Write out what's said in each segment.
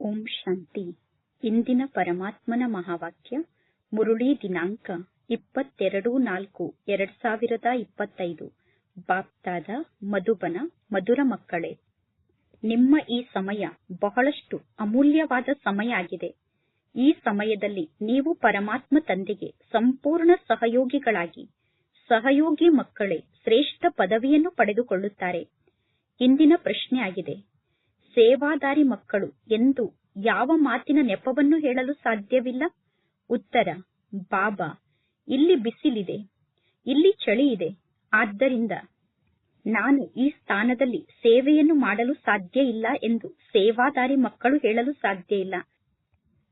ಓಂ ಶಾಂತಿ. ಇಂದಿನ ಪರಮಾತ್ಮನ ಮಹಾವಾಕ್ಯ, ಮುರುಳಿ ದಿನಾಂಕ ಇಪ್ಪತ್ತೆರಡು ನಾಲ್ಕು, ಎರಡ್ ಸಾವಿರದ ಇಪ್ಪತ್ತೈದು. ಬಾಪ್ತಾದ ಮಧುಬನ, ಮಧುರ ಮಕ್ಕಳೇ, ನಿಮ್ಮ ಈ ಸಮಯ ಬಹಳಷ್ಟು ಅಮೂಲ್ಯವಾದ ಸಮಯ ಆಗಿದೆ. ಈ ಸಮಯದಲ್ಲಿ ನೀವು ಪರಮಾತ್ಮ ತಂದೆಗೆ ಸಂಪೂರ್ಣ ಸಹಯೋಗಿಗಳಾಗಿ, ಸಹಯೋಗಿ ಮಕ್ಕಳೇ ಶ್ರೇಷ್ಠ ಪದವಿಯನ್ನು ಪಡೆದುಕೊಳ್ಳುತ್ತಾರೆ. ಇಂದಿನ ಪ್ರಶ್ನೆ ಆಗಿದೆ ಸೇವಾದಾರಿ ಮಕ್ಕಳು ಎಂದು ಯಾವ ಮಾತಿನ ನೆಪವನ್ನು ಹೇಳಲು ಸಾಧ್ಯವಿಲ್ಲ? ಉತ್ತರ, ಬಾಬಾ, ಇಲ್ಲಿ ಬಿಸಿಲಿದೆ, ಇಲ್ಲಿ ಚಳಿ ಇದೆ ಆದ್ದರಿಂದ ನಾನು ಈ ಸ್ಥಾನದಲ್ಲಿ ಸೇವೆಯನ್ನು ಮಾಡಲು ಸಾಧ್ಯ ಇಲ್ಲ ಎಂದು ಸೇವಾದಾರಿ ಮಕ್ಕಳು ಹೇಳಲು ಸಾಧ್ಯ ಇಲ್ಲ.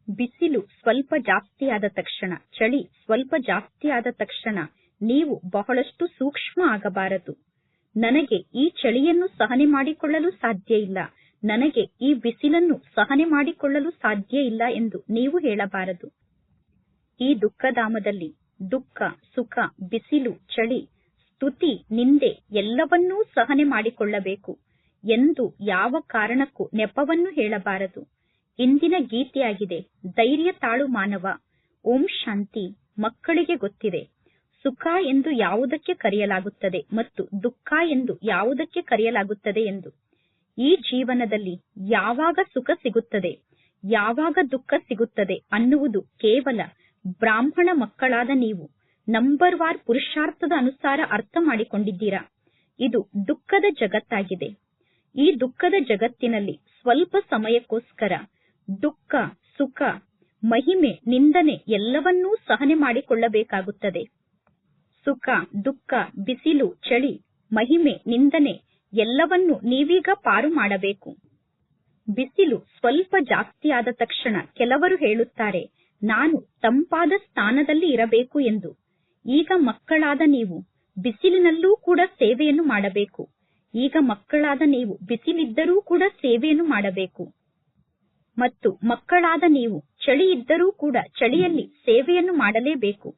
ಬಿಸಿಲು ಸ್ವಲ್ಪ ಜಾಸ್ತಿಯಾದ ತಕ್ಷಣ, ಚಳಿ ಸ್ವಲ್ಪ ಜಾಸ್ತಿಯಾದ ತಕ್ಷಣ ನೀವು ಬಹಳಷ್ಟು ಸೂಕ್ಷ್ಮ ಆಗಬಾರದು. ನನಗೆ ಈ ಚಳಿಯನ್ನು ಸಹನೆ ಮಾಡಿಕೊಳ್ಳಲು ಸಾಧ್ಯ ಇಲ್ಲ. ನನಗೆ ಈ ಬಿಸಿಲನ್ನು ಸಹನೆ ಮಾಡಿಕೊಳ್ಳಲು ಸಾಧ್ಯ ಇಲ್ಲ ಎಂದು ನೀವು ಹೇಳಬಾರದು. ಈ ದುಃಖಧಾಮದಲ್ಲಿ ದುಃಖ, ಸುಖ, ಬಿಸಿಲು, ಚಳಿ, ಸ್ತುತಿ, ನಿಂದೆ ಎಲ್ಲವನ್ನೂ ಸಹನೆ ಮಾಡಿಕೊಳ್ಳಬೇಕು ಎಂದು ಯಾವ ಕಾರಣಕ್ಕೂ ನೆಪವನ್ನು ಹೇಳಬಾರದು. ಇಂದಿನ ಗೀತೆಯಾಗಿದೆ, ಧೈರ್ಯ ತಾಳು ಮಾನವ, ಓಂ ಶಾಂತಿ ಮಕ್ಕಳಿಗೆ ಗೊತ್ತಿದೆ. ಸುಖ ಎಂದು ಯಾವುದಕ್ಕೆ ಕರೆಯಲಾಗುತ್ತದೆ ಮತ್ತು ದುಃಖ ಎಂದು ಯಾವುದಕ್ಕೆ ಕರೆಯಲಾಗುತ್ತದೆ ಎಂದು. ಈ ಜೀವನದಲ್ಲಿ ಯಾವಾಗ ಸುಖ ಸಿಗುತ್ತದೆ, ಯಾವಾಗ ದುಃಖ ಸಿಗುತ್ತದೆ ಅನ್ನುವುದು ಕೇವಲ ಬ್ರಾಹ್ಮಣ ಮಕ್ಕಳಾದ ನೀವು ನಂಬರ್ ವಾರ್ ಪುರುಷಾರ್ಥದ ಅನುಸಾರ ಅರ್ಥ ಮಾಡಿಕೊಂಡಿದ್ದೀರಾ? ಇದು ದುಃಖದ ಜಗತ್ತಾಗಿದೆ. ಈ ದುಃಖದ ಜಗತ್ತಿನಲ್ಲಿ ಸ್ವಲ್ಪ ಸಮಯಕ್ಕೋಸ್ಕರ ದುಃಖ, ಸುಖ, ಮಹಿಮೆ, ನಿಂದನೆ ಎಲ್ಲವನ್ನೂ ಸಹನೆ ಮಾಡಿಕೊಳ್ಳಬೇಕಾಗುತ್ತದೆ. ಸುಖ, ದುಃಖ, ಬಿಸಿಲು, ಚಳಿ, ಮಹಿಮೆ, ನಿಂದನೆ ಎಲ್ಲವನ್ನು ನೀವೀಗ ಪಾರು ಮಾಡಬೇಕು. ಬಿಸಿಲು ಸ್ವಲ್ಪ ಜಾಸ್ತಿಯಾದ ತಕ್ಷಣ ಕೆಲವರು ಹೇಳುತ್ತಾರೆ, ನಾನು ತಂಪಾದ ಸ್ಥಾನದಲ್ಲಿ ಇರಬೇಕು ಎಂದು. ಈಗ ಮಕ್ಕಳಾದ ನೀವು ಬಿಸಿಲಿನಲ್ಲೂ ಕೂಡ ಸೇವೆಯನ್ನು ಮಾಡಬೇಕು. ಈಗ ಮಕ್ಕಳಾದ ನೀವು ಬಿಸಿಲಿದ್ದರೂ ಕೂಡ ಸೇವೆಯನ್ನು ಮಾಡಬೇಕು. ಮತ್ತು ಮಕ್ಕಳಾದ ನೀವು ಚಳಿ ಇದ್ದರೂ ಕೂಡ ಚಳಿಯಲ್ಲಿ ಸೇವೆಯನ್ನು ಮಾಡಲೇಬೇಕು.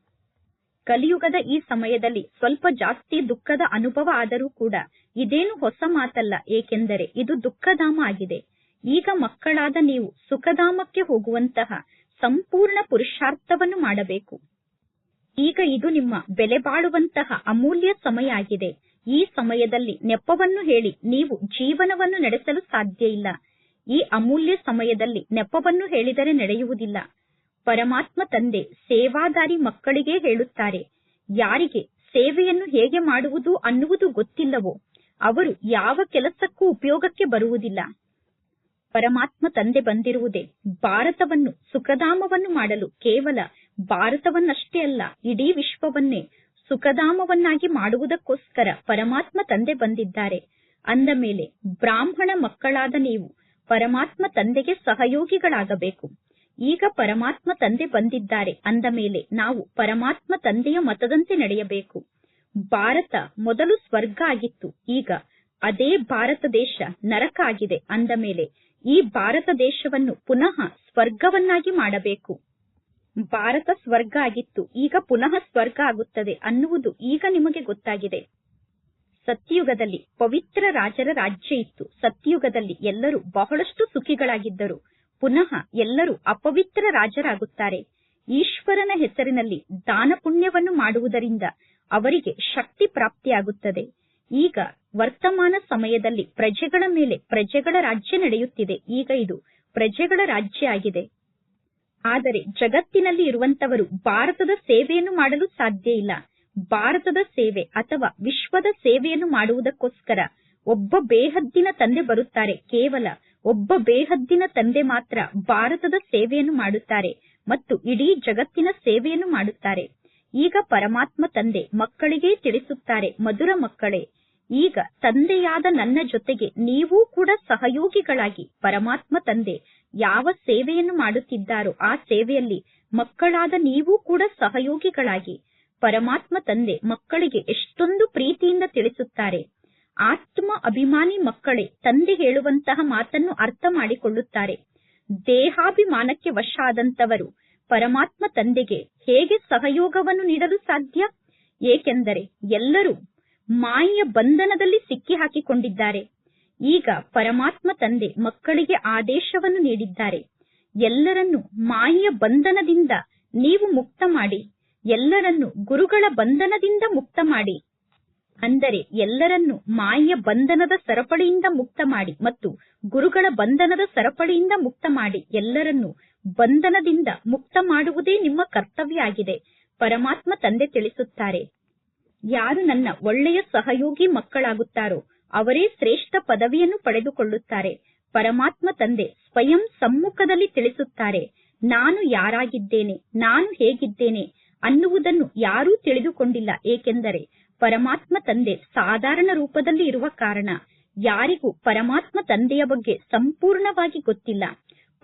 ಕಲಿಯುಗದ ಈ ಸಮಯದಲ್ಲಿ ಸ್ವಲ್ಪ ಜಾಸ್ತಿ ದುಃಖದ ಅನುಭವ ಆದರೂ ಕೂಡ ಇದೇನು ಹೊಸ ಮಾತಲ್ಲ, ಏಕೆಂದರೆ ಇದು ದುಃಖಧಾಮ ಆಗಿದೆ. ಈಗ ಮಕ್ಕಳಾದ ನೀವು ಸುಖಧಾಮಕ್ಕೆ ಹೋಗುವಂತಹ ಸಂಪೂರ್ಣ ಪುರುಷಾರ್ಥವನ್ನು ಮಾಡಬೇಕು. ಈಗ ಇದು ನಿಮ್ಮ ಬೆಲೆ ಬಾಳುವಂತಹ ಅಮೂಲ್ಯ ಸಮಯ ಆಗಿದೆ. ಈ ಸಮಯದಲ್ಲಿ ನೆಪವನ್ನು ಹೇಳಿ ನೀವು ಜೀವನವನ್ನು ನಡೆಸಲು ಸಾಧ್ಯ ಇಲ್ಲ. ಈ ಅಮೂಲ್ಯ ಸಮಯದಲ್ಲಿ ನೆಪವನ್ನು ಹೇಳಿದರೆ ನಡೆಯುವುದಿಲ್ಲ. ಪರಮಾತ್ಮ ತಂದೆ, ಸೇವಾದಾರಿ ಮಕ್ಕಳಿಗೆ ಹೇಳುತ್ತಾರೆ, ಯಾರಿಗೆ ಸೇವೆಯನ್ನು ಹೇಗೆ ಮಾಡುವುದು ಅನ್ನುವುದು ಗೊತ್ತಿಲ್ಲವೋ? ಅವರು ಯಾವ ಕೆಲಸಕ್ಕೂ ಉಪಯೋಗಕ್ಕೆ ಬರುವುದಿಲ್ಲ. ಪರಮಾತ್ಮ ತಂದೆ ಬಂದಿರುವುದೇ ಭಾರತವನ್ನು, ಸುಖಧಾಮವನ್ನು ಮಾಡಲು ಕೇವಲ ಭಾರತವನ್ನಷ್ಟೇ ಅಲ್ಲ, ಇಡೀ ವಿಶ್ವವನ್ನೇ ಸುಖಧಾಮವನ್ನಾಗಿ ಮಾಡುವುದಕ್ಕೋಸ್ಕರ ಪರಮಾತ್ಮ ತಂದೆ ಬಂದಿದ್ದಾರೆ. ಅಂದ ಮೇಲೆ ಬ್ರಾಹ್ಮಣ ಮಕ್ಕಳಾದ ನೀವು ಪರಮಾತ್ಮ ತಂದೆಗೆ ಸಹಯೋಗಿಗಳಾಗಬೇಕು. ಈಗ ಪರಮಾತ್ಮ ತಂದೆ ಬಂದಿದ್ದಾರೆ ಅಂದ ಮೇಲೆ ನಾವು ಪರಮಾತ್ಮ ತಂದೆಯ ಮತದಂತೆ ನಡೆಯಬೇಕು. ಭಾರತ ಮೊದಲು ಸ್ವರ್ಗ ಆಗಿತ್ತು. ಈಗ ಅದೇ ಭಾರತ ದೇಶ ನರಕ ಆಗಿದೆ ಅಂದ ಮೇಲೆ ಈ ಭಾರತ ದೇಶವನ್ನು ಪುನಃ ಸ್ವರ್ಗವನ್ನಾಗಿ ಮಾಡಬೇಕು. ಭಾರತ ಸ್ವರ್ಗ ಆಗಿತ್ತು. ಈಗ ಪುನಃ ಸ್ವರ್ಗ ಆಗುತ್ತದೆ ಅನ್ನುವುದು ಈಗ ನಿಮಗೆ ಗೊತ್ತಾಗಿದೆ. ಸತ್ಯುಗದಲ್ಲಿ ಪವಿತ್ರ ರಾಜರ ರಾಜ್ಯ ಇತ್ತು. ಸತ್ಯುಗದಲ್ಲಿ ಎಲ್ಲರೂ ಬಹಳಷ್ಟು ಸುಖಿಗಳಾಗಿದ್ದರು. ಪುನಃ ಎಲ್ಲರೂ ಅಪವಿತ್ರ ರಾಜರಾಗುತ್ತಾರೆ. ಈಶ್ವರನ ಹೆಸರಿನಲ್ಲಿ ದಾನ ಪುಣ್ಯವನ್ನು ಮಾಡುವುದರಿಂದ ಅವರಿಗೆ ಶಕ್ತಿ ಪ್ರಾಪ್ತಿಯಾಗುತ್ತದೆ. ಈಗ ವರ್ತಮಾನ ಸಮಯದಲ್ಲಿ ಪ್ರಜೆಗಳ ಮೇಲೆ ಪ್ರಜೆಗಳ ರಾಜ್ಯ ನಡೆಯುತ್ತಿದೆ. ಈಗ ಇದು ಪ್ರಜೆಗಳ ರಾಜ್ಯ ಆಗಿದೆ. ಆದರೆ ಜಗತ್ತಿನಲ್ಲಿ ಇರುವಂತವರು ಭಾರತದ ಸೇವೆಯನ್ನು ಮಾಡಲು ಸಾಧ್ಯ ಇಲ್ಲ. ಭಾರತದ ಸೇವೆ ಅಥವಾ ವಿಶ್ವದ ಸೇವೆಯನ್ನು ಮಾಡುವುದಕ್ಕೋಸ್ಕರ ಒಬ್ಬ ಬೇಹದ್ದಿನ ತಂದೆ ಬರುತ್ತಾರೆ. ಕೇವಲ ಒಬ್ಬ ಬೇಹದ್ದಿನ ತಂದೆ ಮಾತ್ರ ಭಾರತದ ಸೇವೆಯನ್ನು ಮಾಡುತ್ತಾರೆ ಮತ್ತು ಇಡೀ ಜಗತ್ತಿನ ಸೇವೆಯನ್ನು ಮಾಡುತ್ತಾರೆ. ಈಗ ಪರಮಾತ್ಮ ತಂದೆ ಮಕ್ಕಳಿಗೆ ತಿಳಿಸುತ್ತಾರೆ, ಮಧುರ ಮಕ್ಕಳೇ, ಈಗ ತಂದೆಯಾದ ನನ್ನ ಜೊತೆಗೆ ನೀವೂ ಕೂಡ ಸಹಯೋಗಿಗಳಾಗಿ ಪರಮಾತ್ಮ ತಂದೆ ಯಾವ ಸೇವೆಯನ್ನು ಮಾಡುತ್ತಿದ್ದಾರೋ ಆ ಸೇವೆಯಲ್ಲಿ ಮಕ್ಕಳಾದ ನೀವೂ ಕೂಡ ಸಹಯೋಗಿಗಳಾಗಿ ಪರಮಾತ್ಮ ತಂದೆ ಮಕ್ಕಳಿಗೆ ಎಷ್ಟೊಂದು ಪ್ರೀತಿಯಿಂದ ತಿಳಿಸುತ್ತಾರೆ. ಆತ್ಮ ಅಭಿಮಾನಿ ಮಕ್ಕಳೇ, ತಂದೆ ಹೇಳುವಂತಹ ಮಾತನ್ನು ಅರ್ಥ ಮಾಡಿಕೊಳ್ಳುತ್ತಾರೆ. ದೇಹಾಭಿಮಾನಕ್ಕೆ ವಶ ಆದಂತವರು ಪರಮಾತ್ಮ ತಂದೆಗೆ ಹೇಗೆ ಸಹಯೋಗವನ್ನು ನೀಡಲು ಸಾಧ್ಯ? ಏಕೆಂದರೆ ಎಲ್ಲರೂ ಮಾಯೆಯ ಬಂಧನದಲ್ಲಿ ಸಿಕ್ಕಿ ಹಾಕಿಕೊಂಡಿದ್ದಾರೆ ಈಗ ಪರಮಾತ್ಮ ತಂದೆ ಮಕ್ಕಳಿಗೆ ಆದೇಶವನ್ನು ನೀಡಿದ್ದಾರೆ. ಎಲ್ಲರನ್ನು ಮಾಯೆಯ ಬಂಧನದಿಂದ ನೀವು ಮುಕ್ತ ಮಾಡಿ, ಎಲ್ಲರನ್ನು ಗುರುಗಳ ಬಂಧನದಿಂದ ಮುಕ್ತ ಮಾಡಿ. ಅಂದರೆ ಎಲ್ಲರನ್ನು ಮಾಯೆಯ ಬಂಧನದ ಸರಪಳಿಯಿಂದ ಮುಕ್ತ ಮಾಡಿ ಮತ್ತು ಗುರುಗಳ ಬಂಧನದ ಸರಪಳಿಯಿಂದ ಮುಕ್ತ ಮಾಡಿ. ಎಲ್ಲರನ್ನು ಬಂಧನದಿಂದ ಮುಕ್ತ ಮಾಡುವುದೇ ನಿಮ್ಮ ಕರ್ತವ್ಯ ಆಗಿದೆ ಪರಮಾತ್ಮ ತಂದೆ ತಿಳಿಸುತ್ತಾರೆ. ಯಾರು ನನ್ನ ಒಳ್ಳೆಯ ಸಹಯೋಗಿ ಮಕ್ಕಳಾಗುತ್ತಾರೋ, ಅವರೇ ಶ್ರೇಷ್ಠ ಪದವಿಯನ್ನು ಪಡೆದುಕೊಳ್ಳುತ್ತಾರೆ. ಪರಮಾತ್ಮ ತಂದೆ ಸ್ವಯಂ ಸಮ್ಮುಖದಲ್ಲಿ ತಿಳಿಸುತ್ತಾರೆ, ನಾನು ಯಾರಾಗಿದ್ದೇನೆ, ನಾನು ಹೇಗಿದ್ದೇನೆ ಅನ್ನುವುದನ್ನು ಯಾರೂ ತಿಳಿದುಕೊಂಡಿಲ್ಲ. ಏಕೆಂದರೆ ಪರಮಾತ್ಮ ತಂದೆ ಸಾಧಾರಣ ರೂಪದಲ್ಲಿ ಇರುವ ಕಾರಣ, ಯಾರಿಗೂ ಪರಮಾತ್ಮ ತಂದೆಯ ಬಗ್ಗೆ ಸಂಪೂರ್ಣವಾಗಿ ಗೊತ್ತಿಲ್ಲ.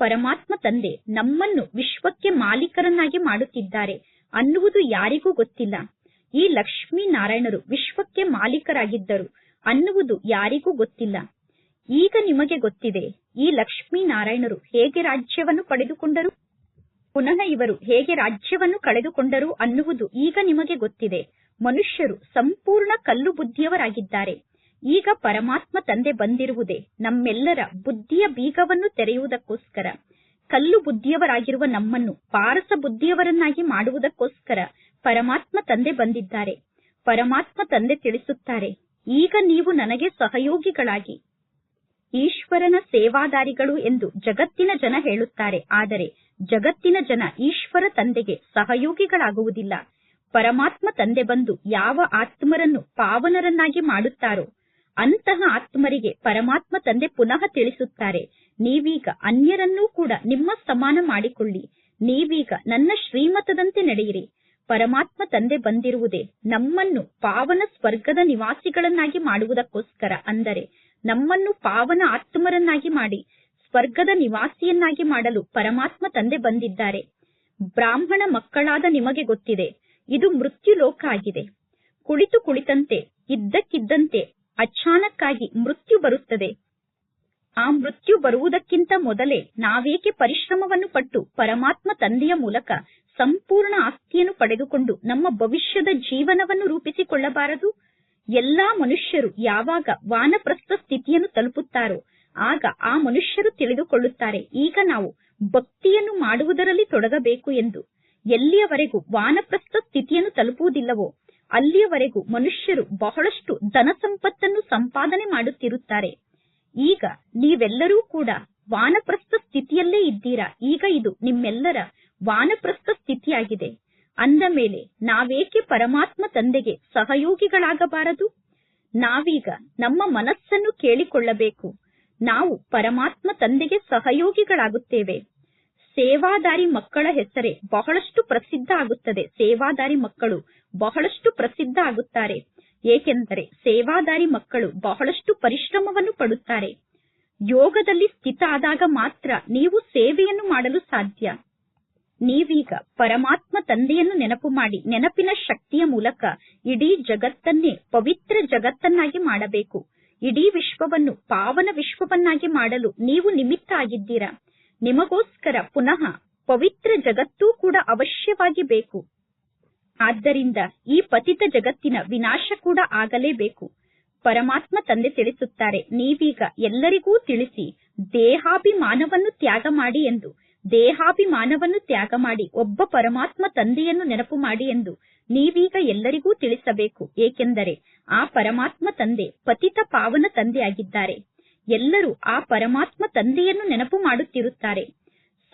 ಪರಮಾತ್ಮ ತಂದೆ ನಮ್ಮನ್ನು ವಿಶ್ವಕ್ಕೆ ಮಾಲೀಕರನ್ನಾಗಿ ಮಾಡುತ್ತಿದ್ದಾರೆ ಅನ್ನುವುದು ಯಾರಿಗೂ ಗೊತ್ತಿಲ್ಲ. ಈ ಲಕ್ಷ್ಮೀ ನಾರಾಯಣರು ವಿಶ್ವಕ್ಕೆ ಮಾಲೀಕರಾಗಿದ್ದರು ಅನ್ನುವುದು ಯಾರಿಗೂ ಗೊತ್ತಿಲ್ಲ. ಈಗ ನಿಮಗೆ ಗೊತ್ತಿದೆ, ಈ ಲಕ್ಷ್ಮೀ ನಾರಾಯಣರು ಹೇಗೆ ರಾಜ್ಯವನ್ನು ಪಡೆದುಕೊಂಡರು? ಪುನಃ ಇವರು ಹೇಗೆ ರಾಜ್ಯವನ್ನು ಕಳೆದುಕೊಂಡರು ಅನ್ನುವುದು ಈಗ ನಿಮಗೆ ಗೊತ್ತಿದೆ. ಮನುಷ್ಯರು ಸಂಪೂರ್ಣ ಕಲ್ಲು ಬುದ್ಧಿಯವರಾಗಿದ್ದಾರೆ ಈಗ ಪರಮಾತ್ಮ ತಂದೆ ಬಂದಿರುವುದೇ ನಮ್ಮೆಲ್ಲರ ಬುದ್ಧಿಯ ಬೀಗವನ್ನು ತೆರೆಯುವುದಕ್ಕೋಸ್ಕರ. ಕಲ್ಲು ಬುದ್ಧಿಯವರಾಗಿರುವ ನಮ್ಮನ್ನು ಪಾರಸ ಬುದ್ಧಿಯವರನ್ನಾಗಿ ಮಾಡುವುದಕ್ಕೋಸ್ಕರ ಪರಮಾತ್ಮ ತಂದೆ ಬಂದಿದ್ದಾರೆ. ಪರಮಾತ್ಮ ತಂದೆ ತಿಳಿಸುತ್ತಾರೆ, ಈಗ ನೀವು ನನಗೆ ಸಹಯೋಗಿಗಳಾಗಿ. ಈಶ್ವರನ ಸೇವಾದಾರಿಗಳು ಎಂದು ಜಗತ್ತಿನ ಜನ ಹೇಳುತ್ತಾರೆ, ಆದರೆ ಜಗತ್ತಿನ ಜನ ಈಶ್ವರ ತಂದೆಗೆ ಸಹಯೋಗಿಗಳಾಗುವುದಿಲ್ಲ. ಪರಮಾತ್ಮ ತಂದೆ ಬಂದು ಯಾವ ಆತ್ಮರನ್ನು ಪಾವನರನ್ನಾಗಿ ಮಾಡುತ್ತಾರೋ ಅಂತಹ ಆತ್ಮರಿಗೆ ಪರಮಾತ್ಮ ತಂದೆ ಪುನಃ ತಿಳಿಸುತ್ತಾರೆ. ನೀವೀಗ ಅನ್ಯರನ್ನೂ ಕೂಡ ನಿಮ್ಮ ಸಮಾನ ಮಾಡಿಕೊಳ್ಳಿ. ನೀವೀಗ ನನ್ನ ಶ್ರೀಮತದಂತೆ ನಡೆಯಿರಿ. ಪರಮಾತ್ಮ ತಂದೆ ಬಂದಿರುವುದೇ ನಮ್ಮನ್ನು ಪಾವನ ಸ್ವರ್ಗದ ನಿವಾಸಿಗಳನ್ನಾಗಿ ಮಾಡುವುದಕ್ಕೋಸ್ಕರ ಅಂದರೆ ನಮ್ಮನ್ನು ಪಾವನ ಆತ್ಮರನ್ನಾಗಿ ಮಾಡಿ, ಸ್ವರ್ಗದ ನಿವಾಸಿಯನ್ನಾಗಿ ಮಾಡಲು ಪರಮಾತ್ಮ ತಂದೆ ಬಂದಿದ್ದಾರೆ. ಬ್ರಾಹ್ಮಣ ಮಕ್ಕಳಾದ ನಿಮಗೆ ಗೊತ್ತಿದೆ, ಇದು ಮೃತ್ಯು ಲೋಕ ಆಗಿದೆ. ಕುಳಿತು ಕುಳಿತಂತೆ, ಇದ್ದಕ್ಕಿದ್ದಂತೆ ಅಚಾನಕ್ಕಾಗಿ ಮೃತ್ಯು ಬರುತ್ತದೆ. ಆ ಮೃತ್ಯು ಬರುವುದಕ್ಕಿಂತ ಮೊದಲೇ ನಾವೇಕೆ ಪರಿಶ್ರಮವನ್ನು ಪಟ್ಟು ಪರಮಾತ್ಮ ತಂದೆಯ ಮೂಲಕ ಸಂಪೂರ್ಣ ಆಸ್ತಿಯನ್ನು ಪಡೆದುಕೊಂಡು ನಮ್ಮ ಭವಿಷ್ಯದ ಜೀವನವನ್ನು ರೂಪಿಸಿಕೊಳ್ಳಬಾರದು? ಎಲ್ಲಾ ಮನುಷ್ಯರು ಯಾವಾಗ ವಾನಪ್ರಸ್ಥ ಸ್ಥಿತಿಯನ್ನು ತಲುಪುತ್ತಾರೋ, ಆಗ ಆ ಮನುಷ್ಯರು ತಿಳಿದುಕೊಳ್ಳುತ್ತಾರೆ, ಈಗ ನಾವು ಭಕ್ತಿಯನ್ನು ಮಾಡುವುದರಲ್ಲಿ ತೊಡಗಬೇಕು ಎಂದು. ಎಲ್ಲಿಯವರೆಗೂ ವಾನಪ್ರಸ್ಥ ಸ್ಥಿತಿಯನ್ನು ತಲುಪುವುದಿಲ್ಲವೋ ಅಲ್ಲಿಯವರೆಗೂ ಮನುಷ್ಯರು ಬಹಳಷ್ಟು ಧನ ಸಂಪತ್ತನ್ನು ಸಂಪಾದನೆ ಮಾಡುತ್ತಿರುತ್ತಾರೆ. ಈಗ ನೀವೆಲ್ಲರೂ ಕೂಡ ವಾನಪ್ರಸ್ಥ ಸ್ಥಿತಿಯಲ್ಲೇ ಇದ್ದೀರಾ? ಈಗ ಇದು ನಿಮ್ಮೆಲ್ಲರ ವಾನಪ್ರಸ್ಥ ಸ್ಥಿತಿಯಾಗಿದೆ. ಅಂದ ಮೇಲೆ ನಾವೇಕೆ ಪರಮಾತ್ಮ ತಂದೆಗೆ ಸಹಯೋಗಿಗಳಾಗಬಾರದು? ನಾವೀಗ ನಮ್ಮ ಮನಸ್ಸನ್ನು ಕೇಳಿಕೊಳ್ಳಬೇಕು. ನಾವು ಪರಮಾತ್ಮ ತಂದೆಗೆ ಸಹಯೋಗಿಗಳಾಗುತ್ತೇವೆ. ಸೇವಾದಾರಿ ಮಕ್ಕಳ ಹೆಸರೇ ಬಹಳಷ್ಟು ಪ್ರಸಿದ್ಧ ಆಗುತ್ತದೆ. ಸೇವಾದಾರಿ ಮಕ್ಕಳು ಬಹಳಷ್ಟು ಪ್ರಸಿದ್ಧ ಆಗುತ್ತಾರೆ. ಏಕೆಂದರೆ ಸೇವಾದಾರಿ ಮಕ್ಕಳು ಬಹಳಷ್ಟು ಪರಿಶ್ರಮವನ್ನು ಪಡುತ್ತಾರೆ. ಯೋಗದಲ್ಲಿ ಸ್ಥಿತ ಆದಾಗ ಮಾತ್ರ ನೀವು ಸೇವೆಯನ್ನು ಮಾಡಲು ಸಾಧ್ಯ. ನೀವೀಗ ಪರಮಾತ್ಮ ತಂದೆಯನ್ನು ನೆನಪು ಮಾಡಿ, ನೆನಪಿನ ಶಕ್ತಿಯ ಮೂಲಕ ಇಡೀ ಜಗತ್ತನ್ನೇ ಪವಿತ್ರ ಜಗತ್ತನ್ನಾಗಿ ಮಾಡಬೇಕು. ಇಡೀ ವಿಶ್ವವನ್ನು, ಪಾವನ ವಿಶ್ವವನ್ನಾಗಿ ಮಾಡಲು ನೀವು ನಿಮಿತ್ತ ಆಗಿದ್ದೀರಾ? ನಿಮಗೋಸ್ಕರ ಪುನಃ ಪವಿತ್ರ ಜಗತ್ತೂ ಕೂಡ ಅವಶ್ಯವಾಗಿ ಬೇಕು ಆದ್ದರಿಂದ ಈ ಪತಿತ ಜಗತ್ತಿನ ವಿನಾಶ ಕೂಡ ಆಗಲೇಬೇಕು. ಪರಮಾತ್ಮ ತಂದೆ ತಿಳಿಸುತ್ತಾರೆ, ನೀವೀಗ ಎಲ್ಲರಿಗೂ ತಿಳಿಸಿ, ದೇಹಾಭಿಮಾನವನ್ನು ತ್ಯಾಗ ಮಾಡಿ ಎಂದು. ದೇಹಾಭಿಮಾನವನ್ನು ತ್ಯಾಗ ಮಾಡಿ, ಒಬ್ಬ ಪರಮಾತ್ಮ ತಂದೆಯನ್ನು ನೆನಪು ಮಾಡಿ ಎಂದು ನೀವೀಗ ಎಲ್ಲರಿಗೂ ತಿಳಿಸಬೇಕು. ಏಕೆಂದರೆ ಆ ಪರಮಾತ್ಮ ತಂದೆ ಪತಿತ ಪಾವನ ತಂದೆಯಾಗಿದ್ದಾರೆ. ಎಲ್ಲರೂ ಆ ಪರಮಾತ್ಮ ತಂದೆಯನ್ನು ನೆನಪು ಮಾಡುತ್ತಿರುತ್ತಾರೆ.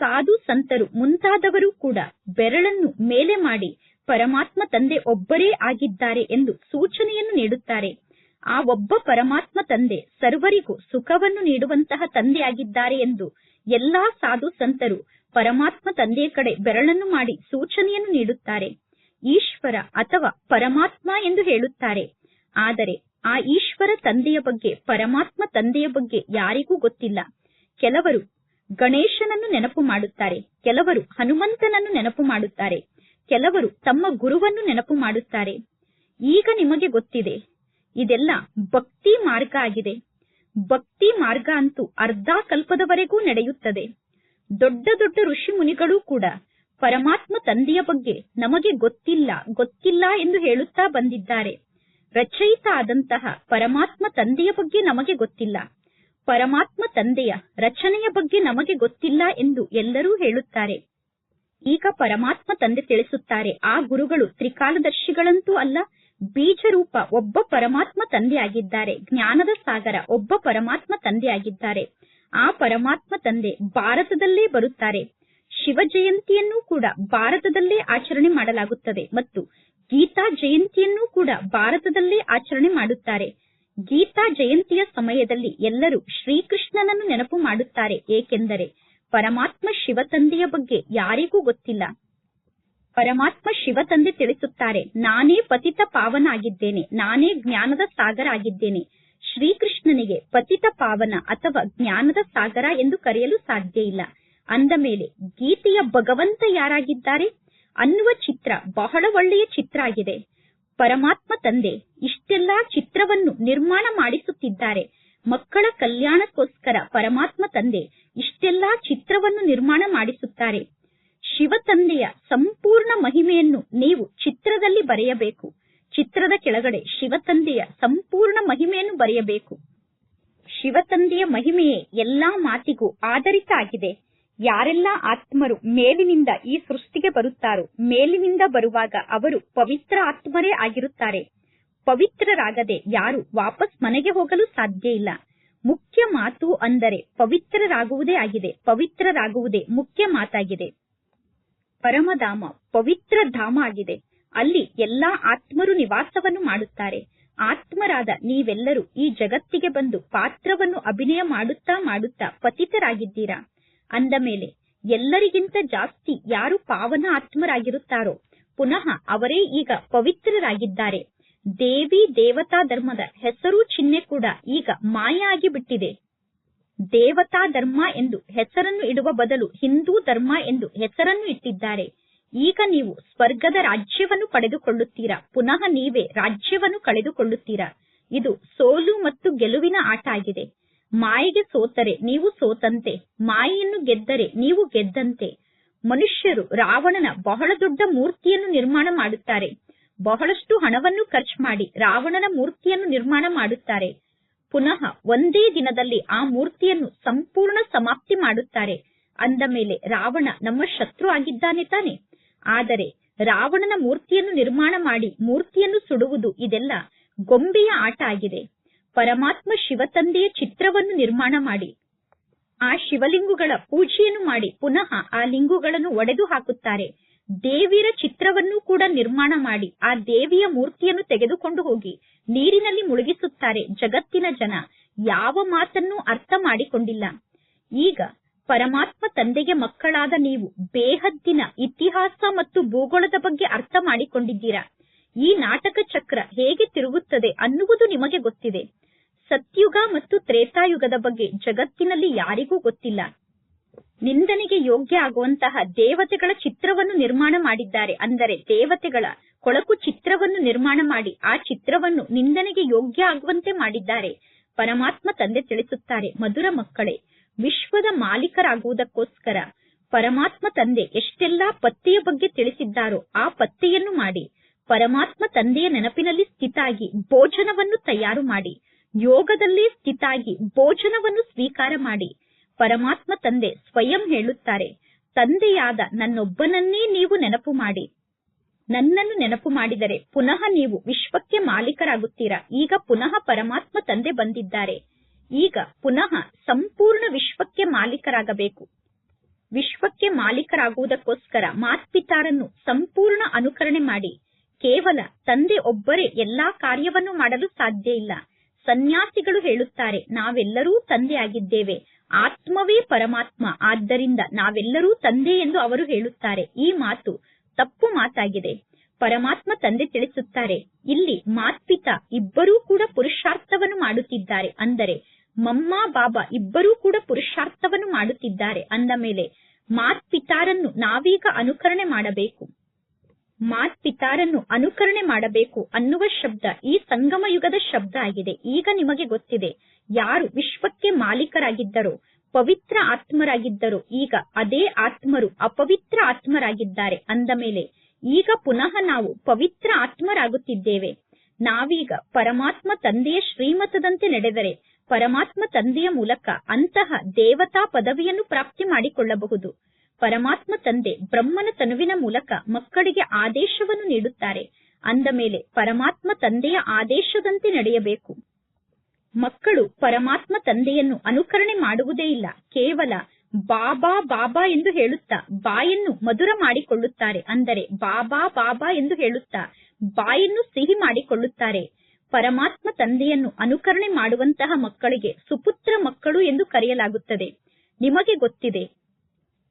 ಸಾಧು ಸಂತರು ಮುಂತಾದವರು ಕೂಡ ಬೆರಳನ್ನು ಮೇಲೆ ಮಾಡಿ ಪರಮಾತ್ಮ ತಂದೆ ಒಬ್ಬರೇ ಆಗಿದ್ದಾರೆ ಎಂದು ಸೂಚನೆಯನ್ನು ನೀಡುತ್ತಾರೆ. ಆ ಒಬ್ಬ ಪರಮಾತ್ಮ ತಂದೆ ಸರ್ವರಿಗೂ ಸುಖವನ್ನು ನೀಡುವಂತಹ ತಂದೆಯಾಗಿದ್ದಾರೆ ಎಂದು ಎಲ್ಲಾ ಸಾಧು ಸಂತರು ಪರಮಾತ್ಮ ತಂದೆಯ ಕಡೆ ಬೆರಳನ್ನು ಮಾಡಿ ಸೂಚನೆಯನ್ನು ನೀಡುತ್ತಾರೆ. ಈಶ್ವರ ಅಥವಾ ಪರಮಾತ್ಮ ಎಂದು ಹೇಳುತ್ತಾರೆ. ಆದರೆ ಆ ಈಶ್ವರ ತಂದೆಯ ಬಗ್ಗೆ, ಪರಮಾತ್ಮ ತಂದೆಯ ಬಗ್ಗೆ ಯಾರಿಗೂ ಗೊತ್ತಿಲ್ಲ. ಕೆಲವರು ಗಣೇಶನನ್ನು ನೆನಪು ಮಾಡುತ್ತಾರೆ. ಕೆಲವರು ಹನುಮಂತನನ್ನು ನೆನಪು ಮಾಡುತ್ತಾರೆ. ಕೆಲವರು ತಮ್ಮ ಗುರುವನ್ನು ನೆನಪು ಮಾಡುತ್ತಾರೆ. ಈಗ ನಿಮಗೆ ಗೊತ್ತಿದೆ, ಇದೆಲ್ಲ ಭಕ್ತಿ ಮಾರ್ಗ ಆಗಿದೆ. ಭಕ್ತಿ ಮಾರ್ಗ ಅಂತೂ ಅರ್ಧ ಕಲ್ಪದವರೆಗೂ ನಡೆಯುತ್ತದೆ. ದೊಡ್ಡ ದೊಡ್ಡ ಋಷಿ ಮುನಿಗಳೂ ಕೂಡ ಪರಮಾತ್ಮ ತಂದೆಯ ಬಗ್ಗೆ ನಮಗೆ ಗೊತ್ತಿಲ್ಲ ಗೊತ್ತಿಲ್ಲ ಎಂದು ಹೇಳುತ್ತಾ ಬಂದಿದ್ದಾರೆ. ರಚಯಿತ ಆದಂತಹ ಪರಮಾತ್ಮ ತಂದೆಯ ಬಗ್ಗೆ ನಮಗೆ ಗೊತ್ತಿಲ್ಲ. ಪರಮಾತ್ಮ ತಂದೆಯ ರಚನೆಯ ಬಗ್ಗೆ ನಮಗೆ ಗೊತ್ತಿಲ್ಲ ಎಂದು ಎಲ್ಲರೂ ಹೇಳುತ್ತಾರೆ. ಈಗ ಪರಮಾತ್ಮ ತಂದೆ ತಿಳಿಸುತ್ತಾರೆ, ಆ ಗುರುಗಳು ತ್ರಿಕಾಲದರ್ಶಿಗಳಂತೂ ಅಲ್ಲ, ಬೀಜರೂಪ ಒಬ್ಬ ಪರಮಾತ್ಮ ತಂದೆಯಾಗಿದ್ದಾರೆ, ಜ್ಞಾನದ ಸಾಗರ ಒಬ್ಬ ಪರಮಾತ್ಮ ತಂದೆಯಾಗಿದ್ದಾರೆ. ಆ ಪರಮಾತ್ಮ ತಂದೆ ಭಾರತದಲ್ಲೇ ಬರುತ್ತಾರೆ. ಶಿವ ಜಯಂತಿಯನ್ನೂ ಕೂಡ ಭಾರತದಲ್ಲೇ ಆಚರಣೆ ಮಾಡಲಾಗುತ್ತದೆ ಮತ್ತು ಗೀತಾ ಜಯಂತಿಯನ್ನೂ ಕೂಡ ಭಾರತದಲ್ಲೇ ಆಚರಣೆ ಮಾಡುತ್ತಾರೆ. ಗೀತಾ ಜಯಂತಿಯ ಸಮಯದಲ್ಲಿ ಎಲ್ಲರೂ ಶ್ರೀಕೃಷ್ಣನನ್ನು ನೆನಪು ಮಾಡುತ್ತಾರೆ. ಏಕೆಂದರೆ ಪರಮಾತ್ಮ ಶಿವ ತಂದೆಯ ಬಗ್ಗೆ ಯಾರಿಗೂ ಗೊತ್ತಿಲ್ಲ. ಪರಮಾತ್ಮ ಶಿವ ತಂದೆ ತಿಳಿಸುತ್ತಾರೆ, ನಾನೇ ಪತಿತ ಪಾವನ ಆಗಿದ್ದೇನೆ ನಾನೇ ಜ್ಞಾನದ ಸಾಗರ ಆಗಿದ್ದೇನೆ. ಶ್ರೀಕೃಷ್ಣನಿಗೆ ಪತಿತ ಪಾವನ ಅಥವಾ ಜ್ಞಾನದ ಸಾಗರ ಎಂದು ಕರೆಯಲು ಸಾಧ್ಯ ಇಲ್ಲ. ಅಂದ ಮೇಲೆ ಗೀತೆಯ ಭಗವಂತ ಯಾರಾಗಿದ್ದಾರೆ? ಅನ್ನುವ ಚಿತ್ರ ಬಹಳ ಒಳ್ಳೆಯ ಚಿತ್ರ ಆಗಿದೆ. ಪರಮಾತ್ಮ ತಂದೆ ಇಷ್ಟೆಲ್ಲಾ ಚಿತ್ರವನ್ನು ನಿರ್ಮಾಣ ಮಾಡಿಸುತ್ತಿದ್ದಾರೆ. ಮಕ್ಕಳ ಕಲ್ಯಾಣಕ್ಕೋಸ್ಕರ ಪರಮಾತ್ಮ ತಂದೆ ಇಷ್ಟೆಲ್ಲಾ ಚಿತ್ರವನ್ನು ನಿರ್ಮಾಣ ಮಾಡಿಸುತ್ತಾರೆ. ಶಿವ ತಂದೆಯ ಸಂಪೂರ್ಣ ಮಹಿಮೆಯನ್ನು ನೀವು ಚಿತ್ರದಲ್ಲಿ ಬರೆಯಬೇಕು. ಚಿತ್ರದ ಕೆಳಗಡೆ ಶಿವ ತಂದೆಯ ಸಂಪೂರ್ಣ ಮಹಿಮೆಯನ್ನು ಬರೆಯಬೇಕು. ಶಿವ ತಂದೆಯ ಮಹಿಮೆಯೇ ಎಲ್ಲಾ ಮಾತಿಗೂ ಆಧಾರಿತ ಆಗಿದೆ. ಯಾರೆಲ್ಲ ಆತ್ಮರು ಮೇಲಿನಿಂದ ಈ ಸೃಷ್ಟಿಗೆ ಬರುತ್ತಾರೋ, ಮೇಲಿನಿಂದ ಬರುವಾಗ ಅವರು ಪವಿತ್ರ ಆತ್ಮರೇ ಆಗಿರುತ್ತಾರೆ. ಪವಿತ್ರರಾಗದೆ ಯಾರು ವಾಪಸ್ ಮನೆಗೆ ಹೋಗಲು ಸಾಧ್ಯ ಇಲ್ಲ. ಮುಖ್ಯ ಮಾತು ಅಂದರೆ ಪವಿತ್ರರಾಗುವುದೇ ಆಗಿದೆ. ಪವಿತ್ರರಾಗುವುದೇ ಮುಖ್ಯ ಮಾತಾಗಿದೆ. ಪರಮಧಾಮ ಪವಿತ್ರ ಧಾಮ ಆಗಿದೆ. ಅಲ್ಲಿ ಎಲ್ಲಾ ಆತ್ಮರು ನಿವಾಸವನ್ನು ಮಾಡುತ್ತಾರೆ. ಆತ್ಮರಾದ ನೀವೆಲ್ಲರೂ ಈ ಜಗತ್ತಿಗೆ ಬಂದು ಪಾತ್ರವನ್ನು ಅಭಿನಯ ಮಾಡುತ್ತಾ ಮಾಡುತ್ತಾ ಪತಿತರಾಗಿದ್ದೀರಾ? ಅಂದ ಮೇಲೆ, ಎಲ್ಲರಿಗಿಂತ ಜಾಸ್ತಿ ಯಾರು ಪಾವನ ಆತ್ಮರಾಗಿರುತ್ತಾರೋ, ಪುನಃ ಅವರೇ ಈಗ ಪವಿತ್ರರಾಗಿದ್ದಾರೆ. ದೇವಿ ದೇವತಾ ಧರ್ಮದ ಹೆಸರು ಚಿಹ್ನೆ ಕೂಡ ಈಗ ಮಾಯ ಆಗಿಬಿಟ್ಟಿದೆ ದೇವತಾ ಧರ್ಮ ಎಂದು ಹೆಸರನ್ನು ಇಡುವ ಬದಲು ಹಿಂದೂ ಧರ್ಮ ಎಂದು ಹೆಸರನ್ನು ಇಟ್ಟಿದ್ದಾರೆ. ಈಗ ನೀವು ಸ್ವರ್ಗದ ರಾಜ್ಯವನ್ನು ಪಡೆದುಕೊಳ್ಳುತ್ತೀರಾ? ಪುನಃ ನೀವೇ ರಾಜ್ಯವನ್ನು ಕಳೆದುಕೊಳ್ಳುತ್ತೀರಾ? ಇದು ಸೋಲು ಮತ್ತು ಗೆಲುವಿನ ಆಟ ಆಗಿದೆ. ಮಾಯೆಗೆ ಸೋತರೆ ನೀವು ಸೋತಂತೆ, ಮಾಯೆಯನ್ನು ಗೆದ್ದರೆ ನೀವು ಗೆದ್ದಂತೆ. ಮನುಷ್ಯರು ರಾವಣನ ಬಹಳ ದೊಡ್ಡ ಮೂರ್ತಿಯನ್ನು ನಿರ್ಮಾಣ ಮಾಡುತ್ತಾರೆ. ಬಹಳಷ್ಟು ಹಣವನ್ನು ಖರ್ಚು ಮಾಡಿ ರಾವಣನ ಮೂರ್ತಿಯನ್ನು ನಿರ್ಮಾಣ ಮಾಡುತ್ತಾರೆ. ಪುನಃ ಒಂದೇ ದಿನದಲ್ಲಿ ಆ ಮೂರ್ತಿಯನ್ನು ಸಂಪೂರ್ಣ ಸಮಾಪ್ತಿ ಮಾಡುತ್ತಾರೆ. ಅಂದ ಮೇಲೆ ರಾವಣ ನಮ್ಮ ಶತ್ರು ಆಗಿದ್ದಾನೆ ತಾನೆ. ಆದರೆ ರಾವಣನ ಮೂರ್ತಿಯನ್ನು ನಿರ್ಮಾಣ ಮಾಡಿ ಮೂರ್ತಿಯನ್ನು ಸುಡುವುದು ಇದೆಲ್ಲ ಗೊಂಬೆಯ ಆಟ ಆಗಿದೆ. ಪರಮಾತ್ಮ ಶಿವತಂದೆಯ ಚಿತ್ರವನ್ನು ನಿರ್ಮಾಣ ಮಾಡಿ. ಆ ಶಿವಲಿಂಗುಗಳ ಪೂಜೆಯನ್ನು ಮಾಡಿ ಪುನಃ ಆ ಲಿಂಗುಗಳನ್ನು ಒಡೆದು ಹಾಕುತ್ತಾರೆ. ದೇವಿಯರ ಚಿತ್ರವನ್ನು ಕೂಡ ನಿರ್ಮಾಣ ಮಾಡಿ ಆ ದೇವಿಯ ಮೂರ್ತಿಯನ್ನು ತೆಗೆದುಕೊಂಡು ಹೋಗಿ ನೀರಿನಲ್ಲಿ ಮುಳುಗಿಸುತ್ತಾರೆ ಜಗತ್ತಿನ ಜನ. ಯಾವ ಮಾತನ್ನು ಅರ್ಥ ಮಾಡಿಕೊಂಡಿಲ್ಲ. ಈಗ ಪರಮಾತ್ಮ ತಂದೆಗೆ ಮಕ್ಕಳಾದ ನೀವು ಬೇಹದ್ದಿನ ಇತಿಹಾಸ ಮತ್ತು ಭೂಗೋಳದ ಬಗ್ಗೆ ಅರ್ಥ ಮಾಡಿಕೊಂಡಿದ್ದೀರಾ? ಈ ನಾಟಕ ಚಕ್ರ ಹೇಗೆ ತಿರುಗುತ್ತದೆ ಅನ್ನುವುದು ನಿಮಗೆ ಗೊತ್ತಿದೆ. ಸತ್ಯುಗ ಮತ್ತು ತ್ರೇತಾಯುಗದ ಬಗ್ಗೆ ಜಗತ್ತಿನಲ್ಲಿ ಯಾರಿಗೂ ಗೊತ್ತಿಲ್ಲ. ನಿಂದನೆಗೆ ಯೋಗ್ಯ ಆಗುವಂತಹ ದೇವತೆಗಳ ಚಿತ್ರವನ್ನು ನಿರ್ಮಾಣ ಮಾಡಿದ್ದಾರೆ ಅಂದರೆ ದೇವತೆಗಳ ಕೊಳಕು ಚಿತ್ರವನ್ನು ನಿರ್ಮಾಣ ಮಾಡಿ ಆ ಚಿತ್ರವನ್ನು ನಿಂದನೆಗೆ ಯೋಗ್ಯ ಆಗುವಂತೆ ಮಾಡಿದ್ದಾರೆ. ಪರಮಾತ್ಮ ತಂದೆ ತಿಳಿಸುತ್ತಾರೆ, ಮಧುರ ಮಕ್ಕಳೇ, ವಿಶ್ವದ ಮಾಲೀಕರಾಗುವುದಕ್ಕೋಸ್ಕರ. ಪರಮಾತ್ಮ ತಂದೆ ಎಷ್ಟೆಲ್ಲಾ ಪತ್ತೆಯ ಬಗ್ಗೆ ತಿಳಿಸಿದ್ದಾರೋ ಆ ಪತ್ತೆಯನ್ನು ಮಾಡಿ. ಪರಮಾತ್ಮ ತಂದೆಯ ನೆನಪಿನಲ್ಲಿ ಸ್ಥಿತಾಗಿ ಭೋಜನವನ್ನು ತಯಾರು ಮಾಡಿ, ಯೋಗದಲ್ಲಿ ಸ್ಥಿತಾಗಿ ಭೋಜನವನ್ನು ಸ್ವೀಕಾರ ಮಾಡಿ, ಪರಮಾತ್ಮ ತಂದೆ ಸ್ವಯಂ ಹೇಳುತ್ತಾರೆ, ತಂದೆಯಾದ ನನ್ನೊಬ್ಬನನ್ನೇ ನೀವು ನೆನಪು ಮಾಡಿ. ನನ್ನನ್ನು ನೆನಪು ಮಾಡಿದರೆ ಪುನಃ ನೀವು ವಿಶ್ವಕ್ಕೆ ಮಾಲೀಕರಾಗುತ್ತೀರಾ? ಈಗ ಪುನಃ ಪರಮಾತ್ಮ ತಂದೆ ಬಂದಿದ್ದಾರೆ. ಈಗ ಪುನಃ ಸಂಪೂರ್ಣ ವಿಶ್ವಕ್ಕೆ ಮಾಲೀಕರಾಗಬೇಕು. ವಿಶ್ವಕ್ಕೆ ಮಾಲೀಕರಾಗುವುದಕ್ಕೋಸ್ಕರ ಮಾತ್ಪಿತಾರನ್ನು ಸಂಪೂರ್ಣ ಅನುಕರಣೆ ಮಾಡಿ ಕೇವಲ ತಂದೆ ಒಬ್ಬರೇ ಎಲ್ಲಾ ಕಾರ್ಯವನ್ನು ಮಾಡಲು ಸಾಧ್ಯ ಇಲ್ಲ. ಸನ್ಯಾಸಿಗಳು ಹೇಳುತ್ತಾರೆ, ನಾವೆಲ್ಲರೂ ತಂದೆಯಾಗಿದ್ದೇವೆ. ಆತ್ಮವೇ ಪರಮಾತ್ಮ. ಆದ್ದರಿಂದ ನಾವೆಲ್ಲರೂ ತಂದೆ ಎಂದು ಅವರು ಹೇಳುತ್ತಾರೆ. ಈ ಮಾತು ತಪ್ಪು ಮಾತಾಗಿದೆ. ಪರಮಾತ್ಮ ತಂದೆ ತಿಳಿಸುತ್ತಾರೆ, ಇಲ್ಲಿ ಮಾತ್ಪಿತ ಇಬ್ಬರೂ ಕೂಡ ಪುರುಷಾರ್ಥವನ್ನು ಮಾಡುತ್ತಿದ್ದಾರೆ. ಅಂದರೆ, ಮಮ್ಮ, ಬಾಬಾ ಇಬ್ಬರೂ ಕೂಡ ಪುರುಷಾರ್ಥವನ್ನು ಮಾಡುತ್ತಿದ್ದಾರೆ. ಅಂದ ಮೇಲೆ, ಮಾತ್ಪಿತಾರನ್ನು ನಾವೀಗ ಅನುಕರಣೆ ಮಾಡಬೇಕು. ಮಾತ್ಪಿತಾರನ್ನು ಅನುಕರಣೆ ಮಾಡಬೇಕು ಅನ್ನುವ ಶಬ್ದ ಈ ಸಂಗಮ ಯುಗದ ಶಬ್ದ ಆಗಿದೆ. ಈಗ ನಿಮಗೆ ಗೊತ್ತಿದೆ, ಯಾರು ವಿಶ್ವಕ್ಕೆ ಮಾಲೀಕರಾಗಿದ್ದರೋ, ಪವಿತ್ರ ಆತ್ಮರಾಗಿದ್ದರು, ಈಗ ಅದೇ ಆತ್ಮರು ಅಪವಿತ್ರ ಆತ್ಮರಾಗಿದ್ದಾರೆ ಅಂದ ಮೇಲೆ, ಈಗ ಪುನಃ ನಾವು ಪವಿತ್ರ ಆತ್ಮರಾಗುತ್ತಿದ್ದೇವೆ. ನಾವೀಗ ಪರಮಾತ್ಮ ತಂದೆಯ ಶ್ರೀಮತದಂತೆ ನಡೆದರೆ, ಪರಮಾತ್ಮ ತಂದೆಯ ಮೂಲಕ ಅಂತಹ ದೇವತಾ ಪದವಿಯನ್ನು ಪ್ರಾಪ್ತಿ ಮಾಡಿಕೊಳ್ಳಬಹುದು. ಪರಮಾತ್ಮ ತಂದೆ ಬ್ರಹ್ಮನ ತನುವಿನ ಮೂಲಕ ಮಕ್ಕಳಿಗೆ ಆದೇಶವನ್ನು ನೀಡುತ್ತಾರೆ. ಅಂದ ಮೇಲೆ ಪರಮಾತ್ಮ ತಂದೆಯ ಆದೇಶದಂತೆ ನಡೆಯಬೇಕು. ಮಕ್ಕಳು ಪರಮಾತ್ಮ ತಂದೆಯನ್ನು ಅನುಕರಣೆ ಮಾಡುವುದೇ ಇಲ್ಲ. ಕೇವಲ ಬಾಬಾ ಬಾಬಾ ಎಂದು ಹೇಳುತ್ತಾ ಬಾಯನ್ನು ಮಧುರ ಮಾಡಿಕೊಳ್ಳುತ್ತಾರೆ. ಅಂದರೆ ಬಾಬಾ ಬಾಬಾ ಎಂದು ಹೇಳುತ್ತಾ ಬಾಯನ್ನು ಸಿಹಿ ಮಾಡಿಕೊಳ್ಳುತ್ತಾರೆ. ಪರಮಾತ್ಮ ತಂದೆಯನ್ನು ಅನುಕರಣೆ ಮಾಡುವಂತಹ ಮಕ್ಕಳಿಗೆ ಸುಪುತ್ರ ಮಕ್ಕಳು ಎಂದು ಕರೆಯಲಾಗುತ್ತದೆ. ನಿಮಗೆ ಗೊತ್ತಿದೆ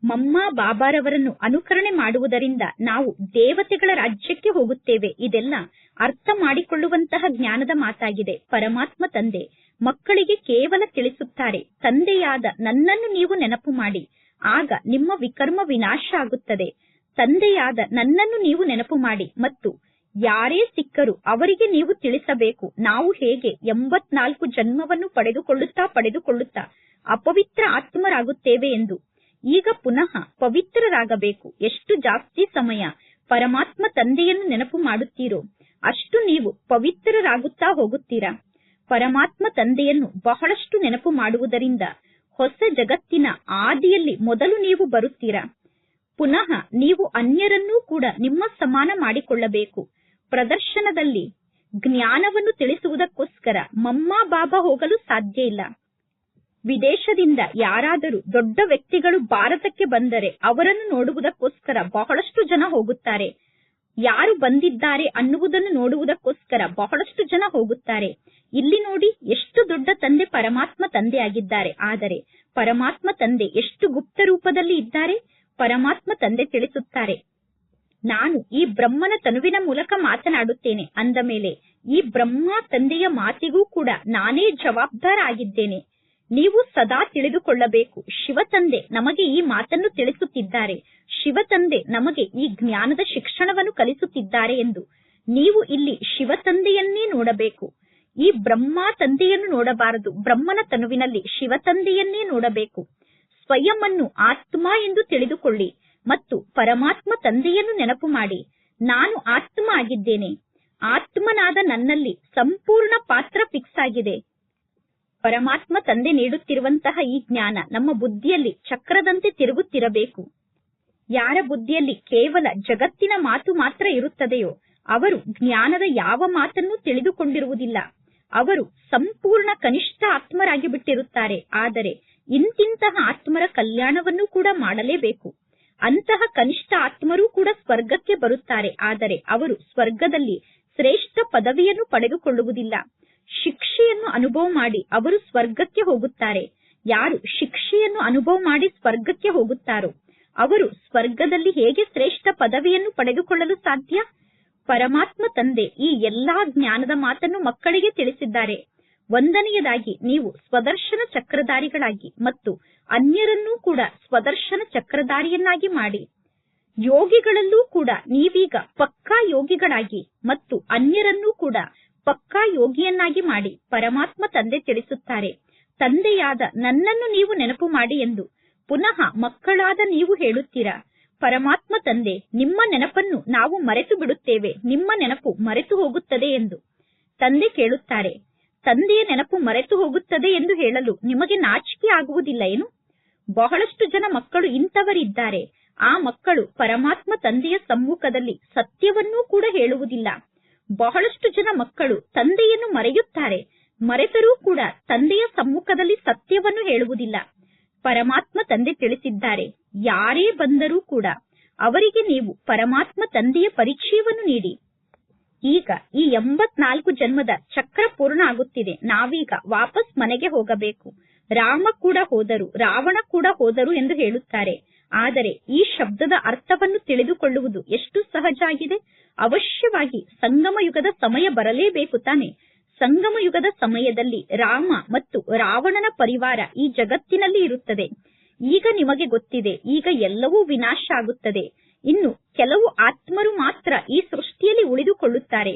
ಮಮ್ಮ ಬಾಬಾರವರನ್ನು ಅನುಕರಣೆ ಮಾಡುವುದರಿಂದ ನಾವು ದೇವತೆಗಳ ರಾಜ್ಯಕ್ಕೆ ಹೋಗುತ್ತೇವೆ. ಇದೆಲ್ಲ ಅರ್ಥ ಮಾಡಿಕೊಳ್ಳುವಂತಹ ಜ್ಞಾನದ ಮಾತಾಗಿದೆ. ಪರಮಾತ್ಮ ತಂದೆ, ಮಕ್ಕಳಿಗೆ ಕೇವಲ ತಿಳಿಸುತ್ತಾರೆ, ತಂದೆಯಾದ ನನ್ನನ್ನು ನೀವು ನೆನಪು ಮಾಡಿ. ಆಗ ನಿಮ್ಮ ವಿಕರ್ಮ ವಿನಾಶ ಆಗುತ್ತದೆ. ತಂದೆಯಾದ ನನ್ನನ್ನು ನೀವು ನೆನಪು ಮಾಡಿ ಮತ್ತು ಯಾರೇ ಸಿಕ್ಕರು ಅವರಿಗೆ ನೀವು ತಿಳಿಸಬೇಕು. ನಾವು ಹೇಗೆ ಎಂಬತ್ನಾಲ್ಕು ಜನ್ಮವನ್ನು ಪಡೆದುಕೊಳ್ಳುತ್ತಾ ಪಡೆದುಕೊಳ್ಳುತ್ತಾ ಅಪವಿತ್ರ ಆತ್ಮರಾಗುತ್ತೇವೆ ಎಂದು ಈಗ ಪುನಃ ಪವಿತ್ರರಾಗಬೇಕು. ಎಷ್ಟು ಜಾಸ್ತಿ ಸಮಯ ಪರಮಾತ್ಮ ತಂದೆಯನ್ನು ನೆನಪು ಮಾಡುತ್ತೀರೋ, ಅಷ್ಟು ನೀವು ಪವಿತ್ರರಾಗುತ್ತಾ ಹೋಗುತ್ತೀರಾ. ಪರಮಾತ್ಮ ತಂದೆಯನ್ನು ಬಹಳಷ್ಟು ನೆನಪು ಮಾಡುವುದರಿಂದ ಹೊಸ ಜಗತ್ತಿನ ಆದಿಯಲ್ಲಿ ಮೊದಲು ನೀವು ಬರುತ್ತೀರಾ. ಪುನಃ ನೀವು ಅನ್ಯರನ್ನೂ ಕೂಡ ನಿಮ್ಮ ಸಮಾನ ಮಾಡಿಕೊಳ್ಳಬೇಕು. ಪ್ರದರ್ಶನದಲ್ಲಿ ಜ್ಞಾನವನ್ನು ತಿಳಿಸುವುದಕ್ಕೋಸ್ಕರ ಮಮ್ಮ ಬಾಬಾ ಹೋಗಲು ಸಾಧ್ಯ ಇಲ್ಲ. ವಿದೇಶದಿಂದ ಯಾರಾದರೂ ದೊಡ್ಡ ವ್ಯಕ್ತಿಗಳು ಭಾರತಕ್ಕೆ ಬಂದರೆ ಅವರನ್ನು ನೋಡುವುದಕ್ಕೋಸ್ಕರ ಬಹಳಷ್ಟು ಜನ ಹೋಗುತ್ತಾರೆ. ಯಾರು ಬಂದಿದ್ದಾರೆ ಅನ್ನುವುದನ್ನು ನೋಡುವುದಕ್ಕೋಸ್ಕರ ಬಹಳಷ್ಟು ಜನ ಹೋಗುತ್ತಾರೆ. ಇಲ್ಲಿ ನೋಡಿ ಎಷ್ಟು ದೊಡ್ಡ ತಂದೆ ಪರಮಾತ್ಮ ತಂದೆ ಆಗಿದ್ದಾರೆ ಆದರೆ ಪರಮಾತ್ಮ ತಂದೆ ಎಷ್ಟು ಗುಪ್ತ ರೂಪದಲ್ಲಿ ಇದ್ದಾರೆ? ಪರಮಾತ್ಮ ತಂದೆ ತಿಳಿಸುತ್ತಾರೆ. ನಾನು ಈ ಬ್ರಹ್ಮನ ತನುವಿನ ಮೂಲಕ ಮಾತನಾಡುತ್ತೇನೆ ಅಂದ ಮೇಲೆ ಈ ಬ್ರಹ್ಮ ತಂದೆಯ ಮಾತಿಗೂ ಕೂಡ ನಾನೇ ಜವಾಬ್ದಾರ ಆಗಿದ್ದೇನೆ ನೀವು ಸದಾ ತಿಳಿದುಕೊಳ್ಳಬೇಕು. ಶಿವತಂದೆ ನಮಗೆ ಈ ಮಾತನ್ನು ತಿಳಿಸುತ್ತಿದ್ದಾರೆ. ಶಿವತಂದೆ ನಮಗೆ ಈ ಜ್ಞಾನದ ಶಿಕ್ಷಣವನ್ನು ಕಲಿಸುತ್ತಿದ್ದಾರೆ ಎಂದು. ನೀವು ಇಲ್ಲಿ ಶಿವತಂದೆಯನ್ನೇ ನೋಡಬೇಕು. ಈ ಬ್ರಹ್ಮ ತಂದೆಯನ್ನು ನೋಡಬಾರದು. ಬ್ರಹ್ಮನ ತನುವಿನಲ್ಲಿ ಶಿವತಂದೆಯನ್ನೇ ನೋಡಬೇಕು. ಸ್ವಯಂ ಅನ್ನು ಆತ್ಮ ಎಂದು ತಿಳಿದುಕೊಳ್ಳಿ ಮತ್ತು ಪರಮಾತ್ಮ ತಂದೆಯನ್ನು ನೆನಪು ಮಾಡಿ. ನಾನು ಆತ್ಮ ಆಗಿದ್ದೇನೆ. ಆತ್ಮನಾದ ನನ್ನಲ್ಲಿ ಸಂಪೂರ್ಣ ಪಾತ್ರ ಫಿಕ್ಸ್ ಆಗಿದೆ. ಪರಮಾತ್ಮ ತಂದೆ ನೀಡುತ್ತಿರುವಂತಹ ಈ ಜ್ಞಾನ ನಮ್ಮ ಬುದ್ಧಿಯಲ್ಲಿ ಚಕ್ರದಂತೆ ತಿರುಗುತ್ತಿರಬೇಕು. ಯಾರ ಬುದ್ಧಿಯಲ್ಲಿ ಕೇವಲ ಜಗತ್ತಿನ ಮಾತು ಮಾತ್ರ ಇರುತ್ತದೆಯೋ ಅವರು ಜ್ಞಾನದ ಯಾವ ಮಾತನ್ನು ತಿಳಿದುಕೊಂಡಿರುವುದಿಲ್ಲ. ಅವರು ಸಂಪೂರ್ಣ ಕನಿಷ್ಠ ಆತ್ಮರಾಗಿ ಬಿಟ್ಟಿರುತ್ತಾರೆ ಆದರೆ ಇಂತಿಂತಹ ಆತ್ಮರ ಕಲ್ಯಾಣವನ್ನು ಕೂಡ ಮಾಡಲೇಬೇಕು. ಅಂತಹ ಕನಿಷ್ಠ ಆತ್ಮರೂ ಕೂಡ ಸ್ವರ್ಗಕ್ಕೆ ಬರುತ್ತಾರೆ. ಆದರೆ ಅವರು ಸ್ವರ್ಗದಲ್ಲಿ ಶ್ರೇಷ್ಠ ಪದವಿಯನ್ನು ಪಡೆದುಕೊಳ್ಳುವುದಿಲ್ಲ. ಶಿಕ್ಷೆಯನ್ನು ಅನುಭವ ಮಾಡಿ ಅವರು ಸ್ವರ್ಗಕ್ಕೆ ಹೋಗುತ್ತಾರೆ. ಯಾರು ಶಿಕ್ಷೆಯನ್ನು ಅನುಭವ ಮಾಡಿ ಸ್ವರ್ಗಕ್ಕೆ ಹೋಗುತ್ತಾರೋ? ಅವರು ಸ್ವರ್ಗದಲ್ಲಿ ಹೇಗೆ ಶ್ರೇಷ್ಠ ಪದವಿಯನ್ನು ಪಡೆದುಕೊಳ್ಳಲು ಸಾಧ್ಯ? ಪರಮಾತ್ಮ ತಂದೆ ಈ ಎಲ್ಲಾ ಜ್ಞಾನದ ಮಾತನ್ನು ಮಕ್ಕಳಿಗೆ ತಿಳಿಸಿದ್ದಾರೆ. ಒಂದನೆಯದಾಗಿ, ನೀವು ಸ್ವದರ್ಶನ ಚಕ್ರಧಾರಿಗಳಾಗಿ ಮತ್ತು ಅನ್ಯರನ್ನೂ ಕೂಡ ಸ್ವದರ್ಶನ ಚಕ್ರಧಾರಿಯನ್ನಾಗಿ ಮಾಡಿ. ಯೋಗಿಗಳಲ್ಲೂ ಕೂಡ ನೀವೀಗ ಪಕ್ಕಾ ಯೋಗಿಗಳಾಗಿ ಮತ್ತು ಅನ್ಯರನ್ನೂ ಕೂಡ ಪಕ್ಕಾ ಯೋಗಿಯನ್ನಾಗಿ ಮಾಡಿ ಪರಮಾತ್ಮ ತಂದೆ ತಿಳಿಸುತ್ತಾರೆ. ತಂದೆಯಾದ ನನ್ನನ್ನು ನೀವು ನೆನಪು ಮಾಡಿ ಎಂದು ಪುನಃ ಮಕ್ಕಳಾದ ನೀವು ಹೇಳುತ್ತೀರಾ? ಪರಮಾತ್ಮ ತಂದೆ, ನಿಮ್ಮ ನೆನಪನ್ನು ನಾವು ಮರೆತು ಬಿಡುತ್ತೇವೆ, ನಿಮ್ಮ ನೆನಪು ಮರೆತು ಹೋಗುತ್ತದೆ ಎಂದು. ತಂದೆ ಕೇಳುತ್ತಾರೆ, ತಂದೆಯ ನೆನಪು ಮರೆತು ಹೋಗುತ್ತದೆ ಎಂದು ಹೇಳಲು ನಿಮಗೆ ನಾಚಿಕೆ ಆಗುವುದಿಲ್ಲ ಏನು? ಬಹಳಷ್ಟು ಜನ ಮಕ್ಕಳು ಇಂಥವರಿದ್ದಾರೆ. ಆ ಮಕ್ಕಳು ಪರಮಾತ್ಮ ತಂದೆಯ ಸಮ್ಮುಖದಲ್ಲಿ ಸತ್ಯವನ್ನೂ ಕೂಡ ಹೇಳುವುದಿಲ್ಲ. ಬಹಳಷ್ಟು ಜನ ಮಕ್ಕಳು ತಂದೆಯನ್ನು ಮರೆಯುತ್ತಾರೆ. ಮರೆತರೂ ಕೂಡ ತಂದೆಯ ಸಮ್ಮುಖದಲ್ಲಿ ಸತ್ಯವನ್ನು ಹೇಳುವುದಿಲ್ಲ. ಪರಮಾತ್ಮ ತಂದೆ ತಿಳಿಸಿದ್ದಾರೆ. ಯಾರೇ ಬಂದರೂ ಕೂಡ ಅವರಿಗೆ ನೀವು ಪರಮಾತ್ಮ ತಂದೆಯ ಪರಿಚಯವನ್ನು ನೀಡಿ. ಈಗ ಈ ಎಂಬತ್ನಾಲ್ಕು ಜನ್ಮದ ಚಕ್ರ ಪೂರ್ಣ ಆಗುತ್ತಿದೆ. ನಾವೀಗ ವಾಪಸ್ ಮನೆಗೆ ಹೋಗಬೇಕು. ರಾಮ ಕೂಡ ಹೋದರು, ರಾವಣ ಕೂಡ ಹೋದರು ಎಂದು ಹೇಳುತ್ತಾರೆ. ಆದರೆ ಈ ಶಬ್ದದ ಅರ್ಥವನ್ನು ತಿಳಿದುಕೊಳ್ಳುವುದು ಎಷ್ಟು ಸಹಜ ಆಗಿದೆ ಅವಶ್ಯವಾಗಿ ಸಂಗಮ ಯುಗದ ಸಮಯ ಬರಲೇಬೇಕು ತಾನೆ. ಸಂಗಮ ಯುಗದ ಸಮಯದಲ್ಲಿ ರಾಮ ಮತ್ತು ರಾವಣನ ಪರಿವಾರ ಈ ಜಗತ್ತಿನಲ್ಲಿ ಇರುತ್ತದೆ. ಈಗ ನಿಮಗೆ ಗೊತ್ತಿದೆ, ಈಗ ಎಲ್ಲವೂ ವಿನಾಶ ಆಗುತ್ತದೆ. ಇನ್ನು ಕೆಲವು ಆತ್ಮರು ಮಾತ್ರ ಈ ಸೃಷ್ಟಿಯಲ್ಲಿ ಉಳಿದುಕೊಳ್ಳುತ್ತಾರೆ.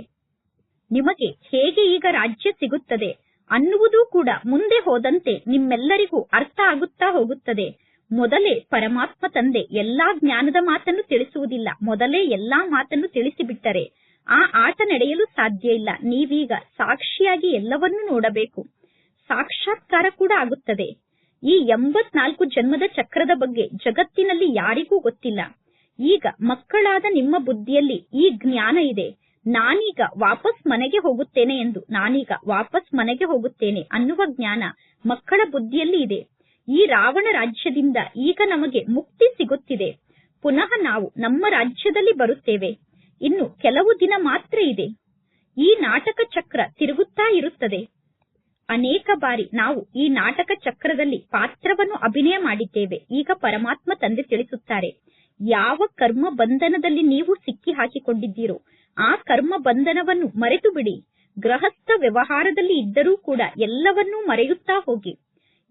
ನಿಮಗೆ ಹೇಗೆ ಈಗ ರಾಜ್ಯ ಸಿಗುತ್ತದೆ ಅನ್ನುವುದೂ ಕೂಡ ಮುಂದೆ ಹೋದಂತೆ ನಿಮ್ಮೆಲ್ಲರಿಗೂ ಅರ್ಥ ಆಗುತ್ತಾ ಹೋಗುತ್ತದೆ. ಮೊದಲೇ ಪರಮಾತ್ಮ ತಂದೆ ಎಲ್ಲಾ ಜ್ಞಾನದ ಮಾತನ್ನು ತಿಳಿಸುವುದಿಲ್ಲ. ಮೊದಲೇ ಎಲ್ಲಾ ಮಾತನ್ನು ತಿಳಿಸಿಬಿಟ್ಟರೆ ಆ ಆಟ ನಡೆಯಲು ಸಾಧ್ಯ ಇಲ್ಲ. ನೀವೀಗ ಸಾಕ್ಷಿಯಾಗಿ ಎಲ್ಲವನ್ನೂ ನೋಡಬೇಕು. ಸಾಕ್ಷಾತ್ಕಾರ ಕೂಡ ಆಗುತ್ತದೆ. ಈ ಎಂಬತ್ನಾಲ್ಕು ಜನ್ಮದ ಚಕ್ರದ ಬಗ್ಗೆ ಜಗತ್ತಿನಲ್ಲಿ ಯಾರಿಗೂ ಗೊತ್ತಿಲ್ಲ. ಈಗ ಮಕ್ಕಳಾದ ನಿಮ್ಮ ಬುದ್ಧಿಯಲ್ಲಿ ಈ ಜ್ಞಾನ ಇದೆ. ನಾನೀಗ ವಾಪಸ್ ಮನೆಗೆ ಹೋಗುತ್ತೇನೆ ಎಂದು ನಾನೀಗ ವಾಪಸ್ ಮನೆಗೆ ಹೋಗುತ್ತೇನೆ ಅನ್ನುವ ಜ್ಞಾನ ಮಕ್ಕಳ ಬುದ್ಧಿಯಲ್ಲಿ ಇದೆ. ಈ ರಾವಣ ರಾಜ್ಯದಿಂದ ಈಗ ನಮಗೆ ಮುಕ್ತಿ ಸಿಗುತ್ತಿದೆ. ಪುನಃ ನಾವು ನಮ್ಮ ರಾಜ್ಯದಲ್ಲಿ ಬರುತ್ತೇವೆ. ಇನ್ನು ಕೆಲವು ದಿನ ಮಾತ್ರ ಇದೆ. ಈ ನಾಟಕ ಚಕ್ರ ತಿರುಗುತ್ತಾ ಇರುತ್ತದೆ. ಅನೇಕ ಬಾರಿ ನಾವು ಈ ನಾಟಕ ಚಕ್ರದಲ್ಲಿ ಪಾತ್ರವನ್ನು ಅಭಿನಯ ಮಾಡಿದ್ದೇವೆ. ಈಗ ಪರಮಾತ್ಮ ತಂದೆ ತಿಳಿಸುತ್ತಾರೆ, ಯಾವ ಕರ್ಮ ಬಂಧನದಲ್ಲಿ ನೀವು ಸಿಕ್ಕಿ ಹಾಕಿಕೊಂಡಿದ್ದೀರೋ ಆ ಕರ್ಮ ಬಂಧನವನ್ನು ಮರೆತು ಬಿಡಿ ಗೃಹಸ್ಥ ವ್ಯವಹಾರದಲ್ಲಿ ಇದ್ದರೂ ಕೂಡ ಎಲ್ಲವನ್ನೂ ಮರೆಯುತ್ತಾ ಹೋಗಿ.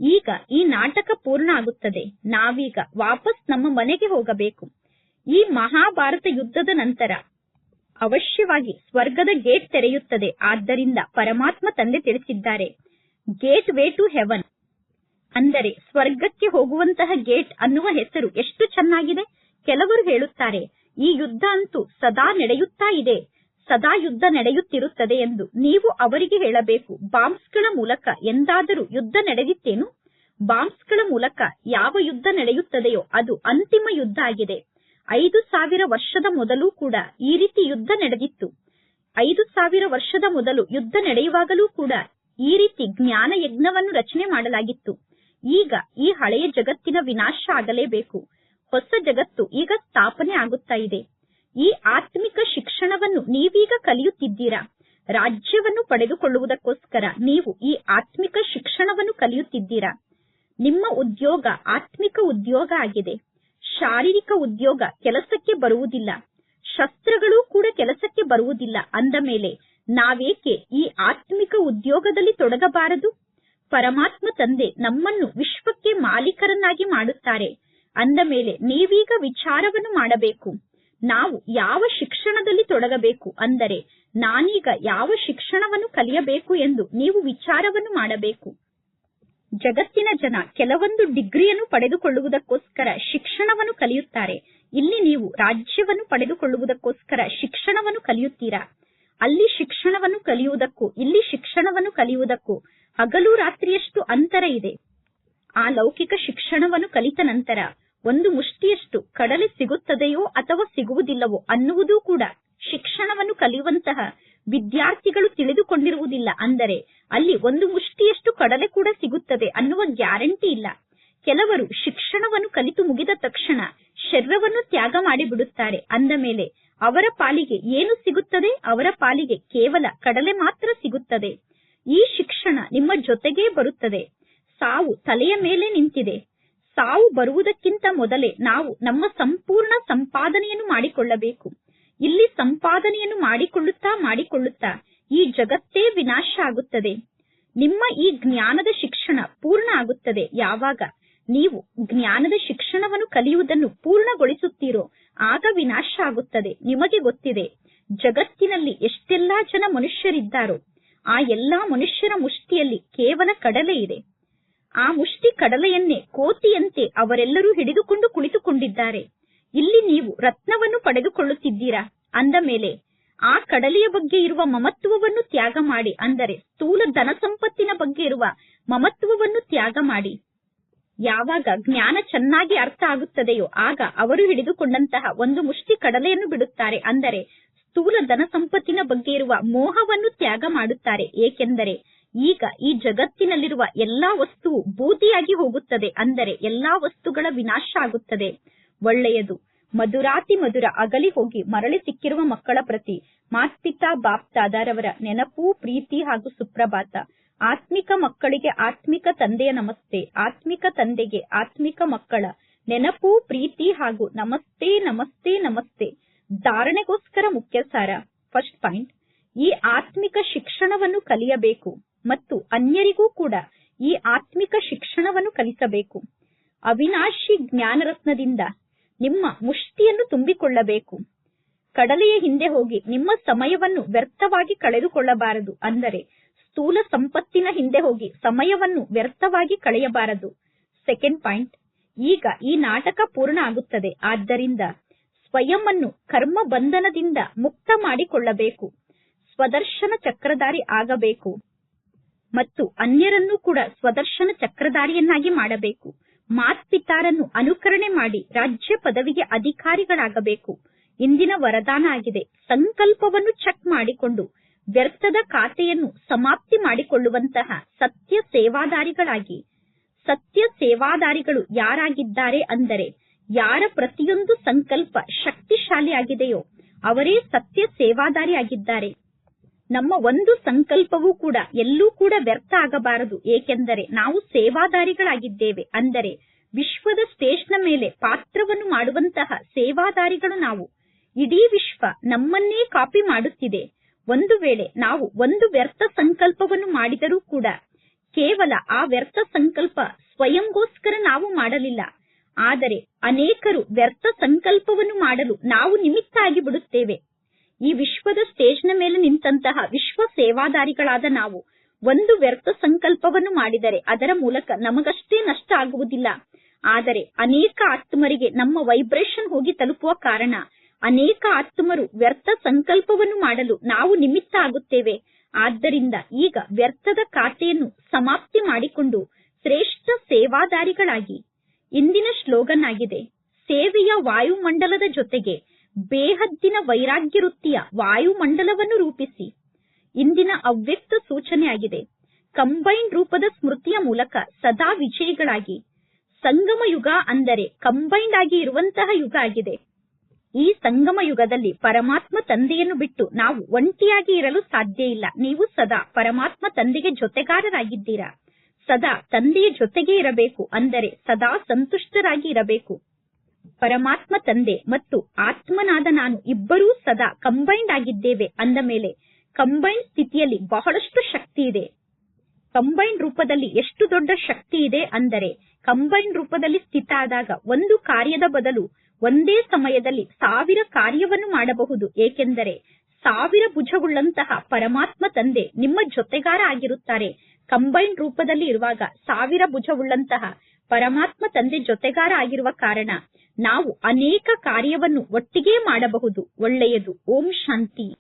ಈಗ ಈ ನಾಟಕ ಪೂರ್ಣ ಆಗುತ್ತದೆ ನಾವೀಗ ವಾಪಸ್ ನಮ್ಮ ಮನೆಗೆ ಹೋಗಬೇಕು. ಈ ಮಹಾಭಾರತ ಯುದ್ಧದ ನಂತರ ಅವಶ್ಯವಾಗಿ ಸ್ವರ್ಗದ ಗೇಟ್ ತೆರೆಯುತ್ತದೆ. ಆದ್ದರಿಂದ ಪರಮಾತ್ಮ ತಂದೆ ತಿಳಿಸಿದ್ದಾರೆ ಗೇಟ್ ವೇ ಟು ಹೆವನ್ ಅಂದರೆ ಸ್ವರ್ಗಕ್ಕೆ ಹೋಗುವಂತಹ ಗೇಟ್ ಅನ್ನುವ ಹೆಸರು ಎಷ್ಟು ಚೆನ್ನಾಗಿದೆ. ಕೆಲವರು ಹೇಳುತ್ತಾರೆ, ಈ ಯುದ್ಧ ಅಂತೂ ಸದಾ ನಡೆಯುತ್ತಾ ಇದೆ. ಸದಾ ಯುದ್ಧ ನಡೆಯುತ್ತಿರುತ್ತದೆ ಎಂದು ನೀವು ಅವರಿಗೆ ಹೇಳಬೇಕು. ಬಾಂಬ್ಸ್ಗಳ ಮೂಲಕ ಎಂದಾದರೂ ಯುದ್ಧ ನಡೆದಿತ್ತೇನು? ಬಾಂಬ್ಸ್ಗಳ ಮೂಲಕ ಯಾವ ಯುದ್ಧ ನಡೆಯುತ್ತದೆಯೋ ಅದು ಅಂತಿಮ ಯುದ್ಧ ಆಗಿದೆ. ಐದು ಸಾವಿರ ವರ್ಷದ ಮೊದಲು ಕೂಡ ಈ ರೀತಿ ಯುದ್ಧ ನಡೆದಿತ್ತು. ಐದು ಸಾವಿರ ವರ್ಷದ ಮೊದಲು ಯುದ್ಧ ನಡೆಯುವಾಗಲೂ ಕೂಡ ಈ ರೀತಿ ಜ್ಞಾನ ಯಜ್ಞವನ್ನು ರಚನೆ ಮಾಡಲಾಗಿತ್ತು. ಈಗ ಈ ಹಳೆಯ ಜಗತ್ತಿನ ವಿನಾಶ ಆಗಲೇಬೇಕು. ಹೊಸ ಜಗತ್ತು ಈಗ ಸ್ಥಾಪನೆ ಆಗುತ್ತಾ ಇದೆ. ಈ ಆತ್ಮಿಕ ಶಿಕ್ಷಣವನ್ನು ನೀವೀಗ ಕಲಿಯುತ್ತಿದ್ದೀರಾ? ರಾಜ್ಯವನ್ನು ಪಡೆದುಕೊಳ್ಳುವುದಕ್ಕೋಸ್ಕರ ನೀವು ಈ ಆತ್ಮಿಕ ಶಿಕ್ಷಣವನ್ನು ಕಲಿಯುತ್ತಿದ್ದೀರಾ? ನಿಮ್ಮ ಉದ್ಯೋಗ ಆತ್ಮಿಕ ಉದ್ಯೋಗ ಆಗಿದೆ. ಶಾರೀರಿಕ ಉದ್ಯೋಗ ಕೆಲಸಕ್ಕೆ ಬರುವುದಿಲ್ಲ. ಶಸ್ತ್ರಗಳು ಕೂಡ ಕೆಲಸಕ್ಕೆ ಬರುವುದಿಲ್ಲ ಅಂದ ಮೇಲೆ ನಾವೇಕೆ ಈ ಆತ್ಮಿಕ ಉದ್ಯೋಗದಲ್ಲಿ ತೊಡಗಬಾರದು? ಪರಮಾತ್ಮ ತಂದೆ ನಮ್ಮನ್ನು ವಿಶ್ವಕ್ಕೆ ಮಾಲೀಕರನ್ನಾಗಿ ಮಾಡುತ್ತಾರೆ. ಅಂದ ಮೇಲೆ ನೀವೀಗ ವಿಚಾರವನ್ನು ಮಾಡಬೇಕು. ನಾವು ಯಾವ ಶಿಕ್ಷಣದಲ್ಲಿ ತೊಡಗಬೇಕು ಅಂದರೆ ನಾನೀಗ ಯಾವ ಶಿಕ್ಷಣವನ್ನು ಕಲಿಯಬೇಕು ಎಂದು ನೀವು ವಿಚಾರವನ್ನು ಮಾಡಬೇಕು. ಜಗತ್ತಿನ ಜನ ಕೆಲವೊಂದು ಡಿಗ್ರಿಯನ್ನು ಪಡೆದುಕೊಳ್ಳುವುದಕ್ಕೋಸ್ಕರ ಶಿಕ್ಷಣವನ್ನು ಕಲಿಯುತ್ತಾರೆ. ಇಲ್ಲಿ ನೀವು ರಾಜ್ಯವನ್ನು ಪಡೆದುಕೊಳ್ಳುವುದಕ್ಕೋಸ್ಕರ ಶಿಕ್ಷಣವನ್ನು ಕಲಿಯುತ್ತೀರಾ? ಅಲ್ಲಿ ಶಿಕ್ಷಣವನ್ನು ಕಲಿಯುವುದಕ್ಕೂ, ಇಲ್ಲಿ ಶಿಕ್ಷಣವನ್ನು ಕಲಿಯುವುದಕ್ಕೂ ಹಗಲು ರಾತ್ರಿಯಷ್ಟು ಅಂತರ ಇದೆ. ಆ ಲೌಕಿಕ ಶಿಕ್ಷಣವನ್ನು ಕಲಿತ ನಂತರ ಒಂದು ಮುಷ್ಟಿಯಷ್ಟು ಕಡಲೆ ಸಿಗುತ್ತದೆಯೋ ಅಥವಾ ಸಿಗುವುದಿಲ್ಲವೋ ಅನ್ನುವುದೂ ಕೂಡ ಶಿಕ್ಷಣವನ್ನು ಕಲಿಯುವಂತಹ ವಿದ್ಯಾರ್ಥಿಗಳು ತಿಳಿದುಕೊಂಡಿರುವುದಿಲ್ಲ. ಅಂದರೆ ಅಲ್ಲಿ ಒಂದು ಮುಷ್ಟಿಯಷ್ಟು ಕಡಲೆ ಕೂಡ ಸಿಗುತ್ತದೆ ಅನ್ನುವ ಗ್ಯಾರಂಟಿ ಇಲ್ಲ. ಕೆಲವರು ಶಿಕ್ಷಣವನ್ನು ಕಲಿತು ಮುಗಿದ ತಕ್ಷಣ ಶರೀರವನ್ನು ತ್ಯಾಗ ಮಾಡಿಬಿಡುತ್ತಾರೆ. ಅಂದ ಮೇಲೆ ಅವರ ಪಾಲಿಗೆ ಏನು ಸಿಗುತ್ತದೆ? ಅವರ ಪಾಲಿಗೆ ಕೇವಲ ಕಡಲೆ ಮಾತ್ರ ಸಿಗುತ್ತದೆ. ಈ ಶಿಕ್ಷಣ ನಿಮ್ಮ ಜೊತೆಗೇ ಬರುತ್ತದೆ. ಸಾವು ತಲೆಯ ಮೇಲೆ ನಿಂತಿದೆ. ಸಾವು ಬರುವುದಕ್ಕಿಂತ ಮೊದಲೇ ನಾವು ನಮ್ಮ ಸಂಪೂರ್ಣ ಸಂಪಾದನೆಯನ್ನು ಮಾಡಿಕೊಳ್ಳಬೇಕು. ಇಲ್ಲಿ ಸಂಪಾದನೆಯನ್ನು ಮಾಡಿಕೊಳ್ಳುತ್ತಾ ಮಾಡಿಕೊಳ್ಳುತ್ತಾ ಈ ಜಗತ್ತೇ ವಿನಾಶ ಆಗುತ್ತದೆ. ನಿಮ್ಮ ಈ ಜ್ಞಾನದ ಶಿಕ್ಷಣ ಪೂರ್ಣ ಆಗುತ್ತದೆ. ಯಾವಾಗ ನೀವು ಜ್ಞಾನದ ಶಿಕ್ಷಣವನ್ನು ಕಲಿಯುವುದನ್ನು ಪೂರ್ಣಗೊಳಿಸುತ್ತೀರೋ ಆಗ ವಿನಾಶ ಆಗುತ್ತದೆ. ನಿಮಗೆ ಗೊತ್ತಿದೆ, ಜಗತ್ತಿನಲ್ಲಿ ಎಷ್ಟೆಲ್ಲಾ ಜನ ಮನುಷ್ಯರಿದ್ದಾರೋ, ಆ ಎಲ್ಲಾ ಮನುಷ್ಯರ ಮುಷ್ಟಿಯಲ್ಲಿ ಕೇವಲ ಕಡಲೆ ಇದೆ. ಆ ಮುಷ್ಟಿ ಕಡಲೆಯನ್ನೇ, ಕೋತಿಯಂತೆ ಅವರೆಲ್ಲರೂ ಹಿಡಿದುಕೊಂಡು ಕುಳಿತುಕೊಂಡಿದ್ದಾರೆ. ಇಲ್ಲಿ ನೀವು ರತ್ನವನ್ನು ಪಡೆದುಕೊಳ್ಳುತ್ತಿದ್ದೀರಾ? ಅಂದ ಮೇಲೆ, ಆ ಕಡಲೆಯ ಬಗ್ಗೆ ಇರುವ ಮಮತ್ವವನ್ನು ತ್ಯಾಗ ಮಾಡಿ, ಅಂದರೆ ಸ್ಥೂಲ ಧನ ಸಂಪತ್ತಿನ ಬಗ್ಗೆ ಇರುವ ಮಮತ್ವವನ್ನು ತ್ಯಾಗ ಮಾಡಿ. ಯಾವಾಗ ಜ್ಞಾನ ಚೆನ್ನಾಗಿ ಅರ್ಥ ಆಗುತ್ತದೆಯೋ, ಆಗ ಅವರು ಹಿಡಿದುಕೊಂಡಂತಹ ಒಂದು ಮುಷ್ಟಿ ಕಡಲೆಯನ್ನು ಬಿಡುತ್ತಾರೆ, ಅಂದರೆ ಸ್ಥೂಲ ಧನ ಸಂಪತ್ತಿನ ಬಗ್ಗೆ ಇರುವ ಮೋಹವನ್ನು ತ್ಯಾಗ ಮಾಡುತ್ತಾರೆ. ಏಕೆಂದರೆ ಈಗ ಈ ಜಗತ್ತಿನಲ್ಲಿರುವ ಎಲ್ಲಾ ವಸ್ತು ಬೂದಿಯಾಗಿ ಹೋಗುತ್ತದೆ ಅಂದರೆ ಎಲ್ಲಾ ವಸ್ತುಗಳ ವಿನಾಶ ಆಗುತ್ತದೆ ಒಳ್ಳೆಯದು. ಮಧುರಾತಿ ಮಧುರ ಅಗಲಿ ಹೋಗಿ ಮರಳಿ ಸಿಕ್ಕಿರುವ ಮಕ್ಕಳ ಪ್ರತಿ ಮಾತ್ಪಿತಾ ಬಾಪ್ತಾದಾರವರ ನೆನಪು, ಪ್ರೀತಿ ಹಾಗೂ ಸುಪ್ರಭಾತ. ಆತ್ಮಿಕ ಮಕ್ಕಳಿಗೆ ಆತ್ಮಿಕ ತಂದೆಯ ನಮಸ್ತೆ, ಆತ್ಮಿಕ ತಂದೆಗೆ ಆತ್ಮಿಕ ಮಕ್ಕಳ ನೆನಪು, ಪ್ರೀತಿ ಹಾಗೂ ನಮಸ್ತೆ ನಮಸ್ತೆ ನಮಸ್ತೆ. ಧಾರಣೆಗೋಸ್ಕರ ಮುಖ್ಯ ಸಾರ ಫಸ್ಟ್ ಪಾಯಿಂಟ್. ಈ ಆತ್ಮಿಕ ಶಿಕ್ಷಣವನ್ನು ಕಲಿಯಬೇಕು. ಮತ್ತು ಅನ್ಯರಿಗೂ ಕೂಡ ಈ ಆತ್ಮಿಕ ಶಿಕ್ಷಣವನ್ನು ಕಲಿಸಬೇಕು. ಅವಿನಾಶಿ ಜ್ಞಾನರತ್ನದಿಂದ ನಿಮ್ಮ ಮುಷ್ಟಿಯನ್ನು ತುಂಬಿಕೊಳ್ಳಬೇಕು. ಕಡಲೆಯ ಹಿಂದೆ ಹೋಗಿ ನಿಮ್ಮ ಸಮಯವನ್ನು ವ್ಯರ್ಥವಾಗಿ ಕಳೆದುಕೊಳ್ಳಬಾರದು ಅಂದರೆ ಸ್ಥೂಲ ಸಂಪತ್ತಿನ ಹಿಂದೆ ಹೋಗಿ ಸಮಯವನ್ನು ವ್ಯರ್ಥವಾಗಿ ಕಳೆಯಬಾರದು. ಸೆಕೆಂಡ್ ಪಾಯಿಂಟ್ ಈಗ ಈ ನಾಟಕ ಪೂರ್ಣ ಆಗುತ್ತದೆ. ಆದ್ದರಿಂದ ಸ್ವಯಂ ಕರ್ಮ ಬಂಧನದಿಂದ ಮುಕ್ತ ಮಾಡಿಕೊಳ್ಳಬೇಕು. ಸ್ವದರ್ಶನ ಚಕ್ರಧಾರಿ ಆಗಬೇಕು. ಮತ್ತು ಅನ್ಯರನ್ನು ಕೂಡ ಸ್ವದರ್ಶನ ಚಕ್ರಧಾರಿಯನ್ನಾಗಿ ಮಾಡಬೇಕು. ಮಾತ್ಪಿತಾರನ್ನು ಅನುಕರಣೆ ಮಾಡಿ ರಾಜ್ಯ ಪದವಿಗೆ ಅಧಿಕಾರಿಗಳಾಗಬೇಕು. ಇಂದಿನ ವರದಾನ ಆಗಿದೆ. ಸಂಕಲ್ಪವನ್ನು ಚೆಕ್ ಮಾಡಿಕೊಂಡು ವ್ಯರ್ಥದ ಖಾತೆಯನ್ನು ಸಮಾಪ್ತಿ ಮಾಡಿಕೊಳ್ಳುವಂತಹ ಸತ್ಯ ಸೇವಾದಾರಿಗಳಾಗಿ. ಸತ್ಯ ಸೇವಾದಾರಿಗಳು ಯಾರಾಗಿದ್ದಾರೆ ಅಂದರೆ ಯಾರ ಪ್ರತಿಯೊಂದು ಸಂಕಲ್ಪ ಶಕ್ತಿಶಾಲಿಯಾಗಿದೆಯೋ ಅವರೇ ಸತ್ಯ ಸೇವಾದಾರಿ ಆಗಿದ್ದಾರೆ ನಮ್ಮ ಒಂದು ಸಂಕಲ್ಪವೂ ಕೂಡ ಎಲ್ಲೂ ಕೂಡ ವ್ಯರ್ಥ ಆಗಬಾರದು. ಏಕೆಂದರೆ ನಾವು ಸೇವಾದಾರಿಗಳಾಗಿದ್ದೇವೆ. ಅಂದರೆ ವಿಶ್ವದ ಸ್ಟೇಜ್ನ ಮೇಲೆ ಪಾತ್ರವನ್ನು ಮಾಡುವಂತಹ ಸೇವಾದಾರಿಗಳು ನಾವು. ಇಡೀ ವಿಶ್ವ ನಮ್ಮನ್ನೇ ಕಾಪಿ ಮಾಡುತ್ತಿದೆ. ಒಂದು ವೇಳೆ ನಾವು ಒಂದು ವ್ಯರ್ಥ ಸಂಕಲ್ಪವನ್ನು ಮಾಡಿದರೂ ಕೂಡ ಕೇವಲ ಆ ವ್ಯರ್ಥ ಸಂಕಲ್ಪ ಸ್ವಯಂಗೋಸ್ಕರ ನಾವು ಮಾಡಲಿಲ್ಲ. ಆದರೆ ಅನೇಕರು ವ್ಯರ್ಥ ಸಂಕಲ್ಪವನ್ನು ಮಾಡಲು ನಾವು ನಿಮಿತ್ತ ಆಗಿ ಬಿಡುತ್ತೇವೆ. ಈ ವಿಶ್ವದ ಸ್ಟೇಜ್ನ ಮೇಲೆ ನಿಂತಹ ವಿಶ್ವ ಸೇವಾದಾರಿಗಳಾದ ನಾವು ಒಂದು ವ್ಯರ್ಥ ಸಂಕಲ್ಪವನ್ನು ಮಾಡಿದರೆ ಅದರ ಮೂಲಕ ನಮಗಷ್ಟೇ ನಷ್ಟ ಆಗುವುದಿಲ್ಲ. ಆದರೆ ಅನೇಕ ಆತ್ಮರಿಗೆ ನಮ್ಮ ವೈಬ್ರೇಷನ್ ಹೋಗಿ ತಲುಪುವ ಕಾರಣ ಅನೇಕ ಆತ್ಮರು ವ್ಯರ್ಥ ಸಂಕಲ್ಪವನ್ನು ಮಾಡಲು ನಾವು ನಿಮಿತ್ತ ಆಗುತ್ತೇವೆ. ಆದ್ದರಿಂದ ಈಗ ವ್ಯರ್ಥದ ಖಾತೆಯನ್ನು ಸಮಾಪ್ತಿ ಮಾಡಿಕೊಂಡು ಶ್ರೇಷ್ಠ ಸೇವಾದಾರಿಗಳಾಗಿ ಇಂದಿನ ಸ್ಲೋಗನ್ ಆಗಿದೆ. ಸೇವೆಯ ವಾಯುಮಂಡಲದ ಜೊತೆಗೆ ಬೇಹದ್ದಿನ ವೈರಾಗ್ಯ ವೃತ್ತಿಯ ವಾಯುಮಂಡಲವನ್ನು ರೂಪಿಸಿ. ಇಂದಿನ ಅವ್ಯಕ್ತ ಸೂಚನೆಯಾಗಿದೆ. ಕಂಬೈನ್ ರೂಪದ ಸ್ಮೃತಿಯ ಮೂಲಕ ಸದಾ ವಿಜಯಿಗಳಾಗಿ. ಸಂಗಮ ಯುಗ ಅಂದರೆ ಕಂಬೈನ್ಡ್ ಆಗಿ ಇರುವಂತಹ ಯುಗ ಆಗಿದೆ. ಈ ಸಂಗಮ ಯುಗದಲ್ಲಿ ಪರಮಾತ್ಮ ತಂದೆಯನ್ನು ಬಿಟ್ಟು ನಾವು ಒಂಟಿಯಾಗಿ ಇರಲು ಸಾಧ್ಯ ಇಲ್ಲ. ನೀವು ಸದಾ ಪರಮಾತ್ಮ ತಂದೆಗೆ ಜೊತೆಗಾರರಾಗಿದ್ದೀರಾ. ಸದಾ ತಂದೆಯ ಜೊತೆಗೆ ಇರಬೇಕು. ಅಂದರೆ ಸದಾ ಸಂತುಷ್ಟರಾಗಿ ಇರಬೇಕು. ಪರಮಾತ್ಮ ತಂದೆ ಮತ್ತು ಆತ್ಮನಾದ ನಾನು ಇಬ್ಬರೂ ಸದಾ ಕಂಬೈನ್ಡ್ ಆಗಿದ್ದೇವೆ ಅಂದ ಮೇಲೆ ಕಂಬೈನ್ಡ್ ಸ್ಥಿತಿಯಲ್ಲಿ ಬಹಳಷ್ಟು ಶಕ್ತಿ ಇದೆ. ಕಂಬೈನ್ಡ್ ರೂಪದಲ್ಲಿ ಎಷ್ಟು ದೊಡ್ಡ ಶಕ್ತಿ ಇದೆ ಅಂದರೆ ಕಂಬೈನ್ಡ್ ರೂಪದಲ್ಲಿ ಸ್ಥಿತ ಆದಾಗ ಒಂದು ಕಾರ್ಯದ ಬದಲು ಒಂದೇ ಸಮಯದಲ್ಲಿ ಸಾವಿರ ಕಾರ್ಯವನ್ನು ಮಾಡಬಹುದು. ಏಕೆಂದರೆ ಸಾವಿರ ಭುಜವುಳ್ಳಂತಹ ಪರಮಾತ್ಮ ತಂದೆ ನಿಮ್ಮ ಜೊತೆಗಾರ ಆಗಿರುತ್ತಾರೆ. ಕಂಬೈನ್ಡ್ ರೂಪದಲ್ಲಿ ಇರುವಾಗ ಸಾವಿರ ಭುಜವುಳ್ಳಂತಹ ಪರಮಾತ್ಮ ತಂದೆ ಜೊತೆಗಾರ ಆಗಿರುವ ಕಾರಣ ನಾವು ಅನೇಕ ಕಾರ್ಯವನ್ನು ಒಟ್ಟಿಗೆ ಮಾಡಬಹುದು. ಒಳ್ಳೆಯದು. ಓಂ ಶಾಂತಿ.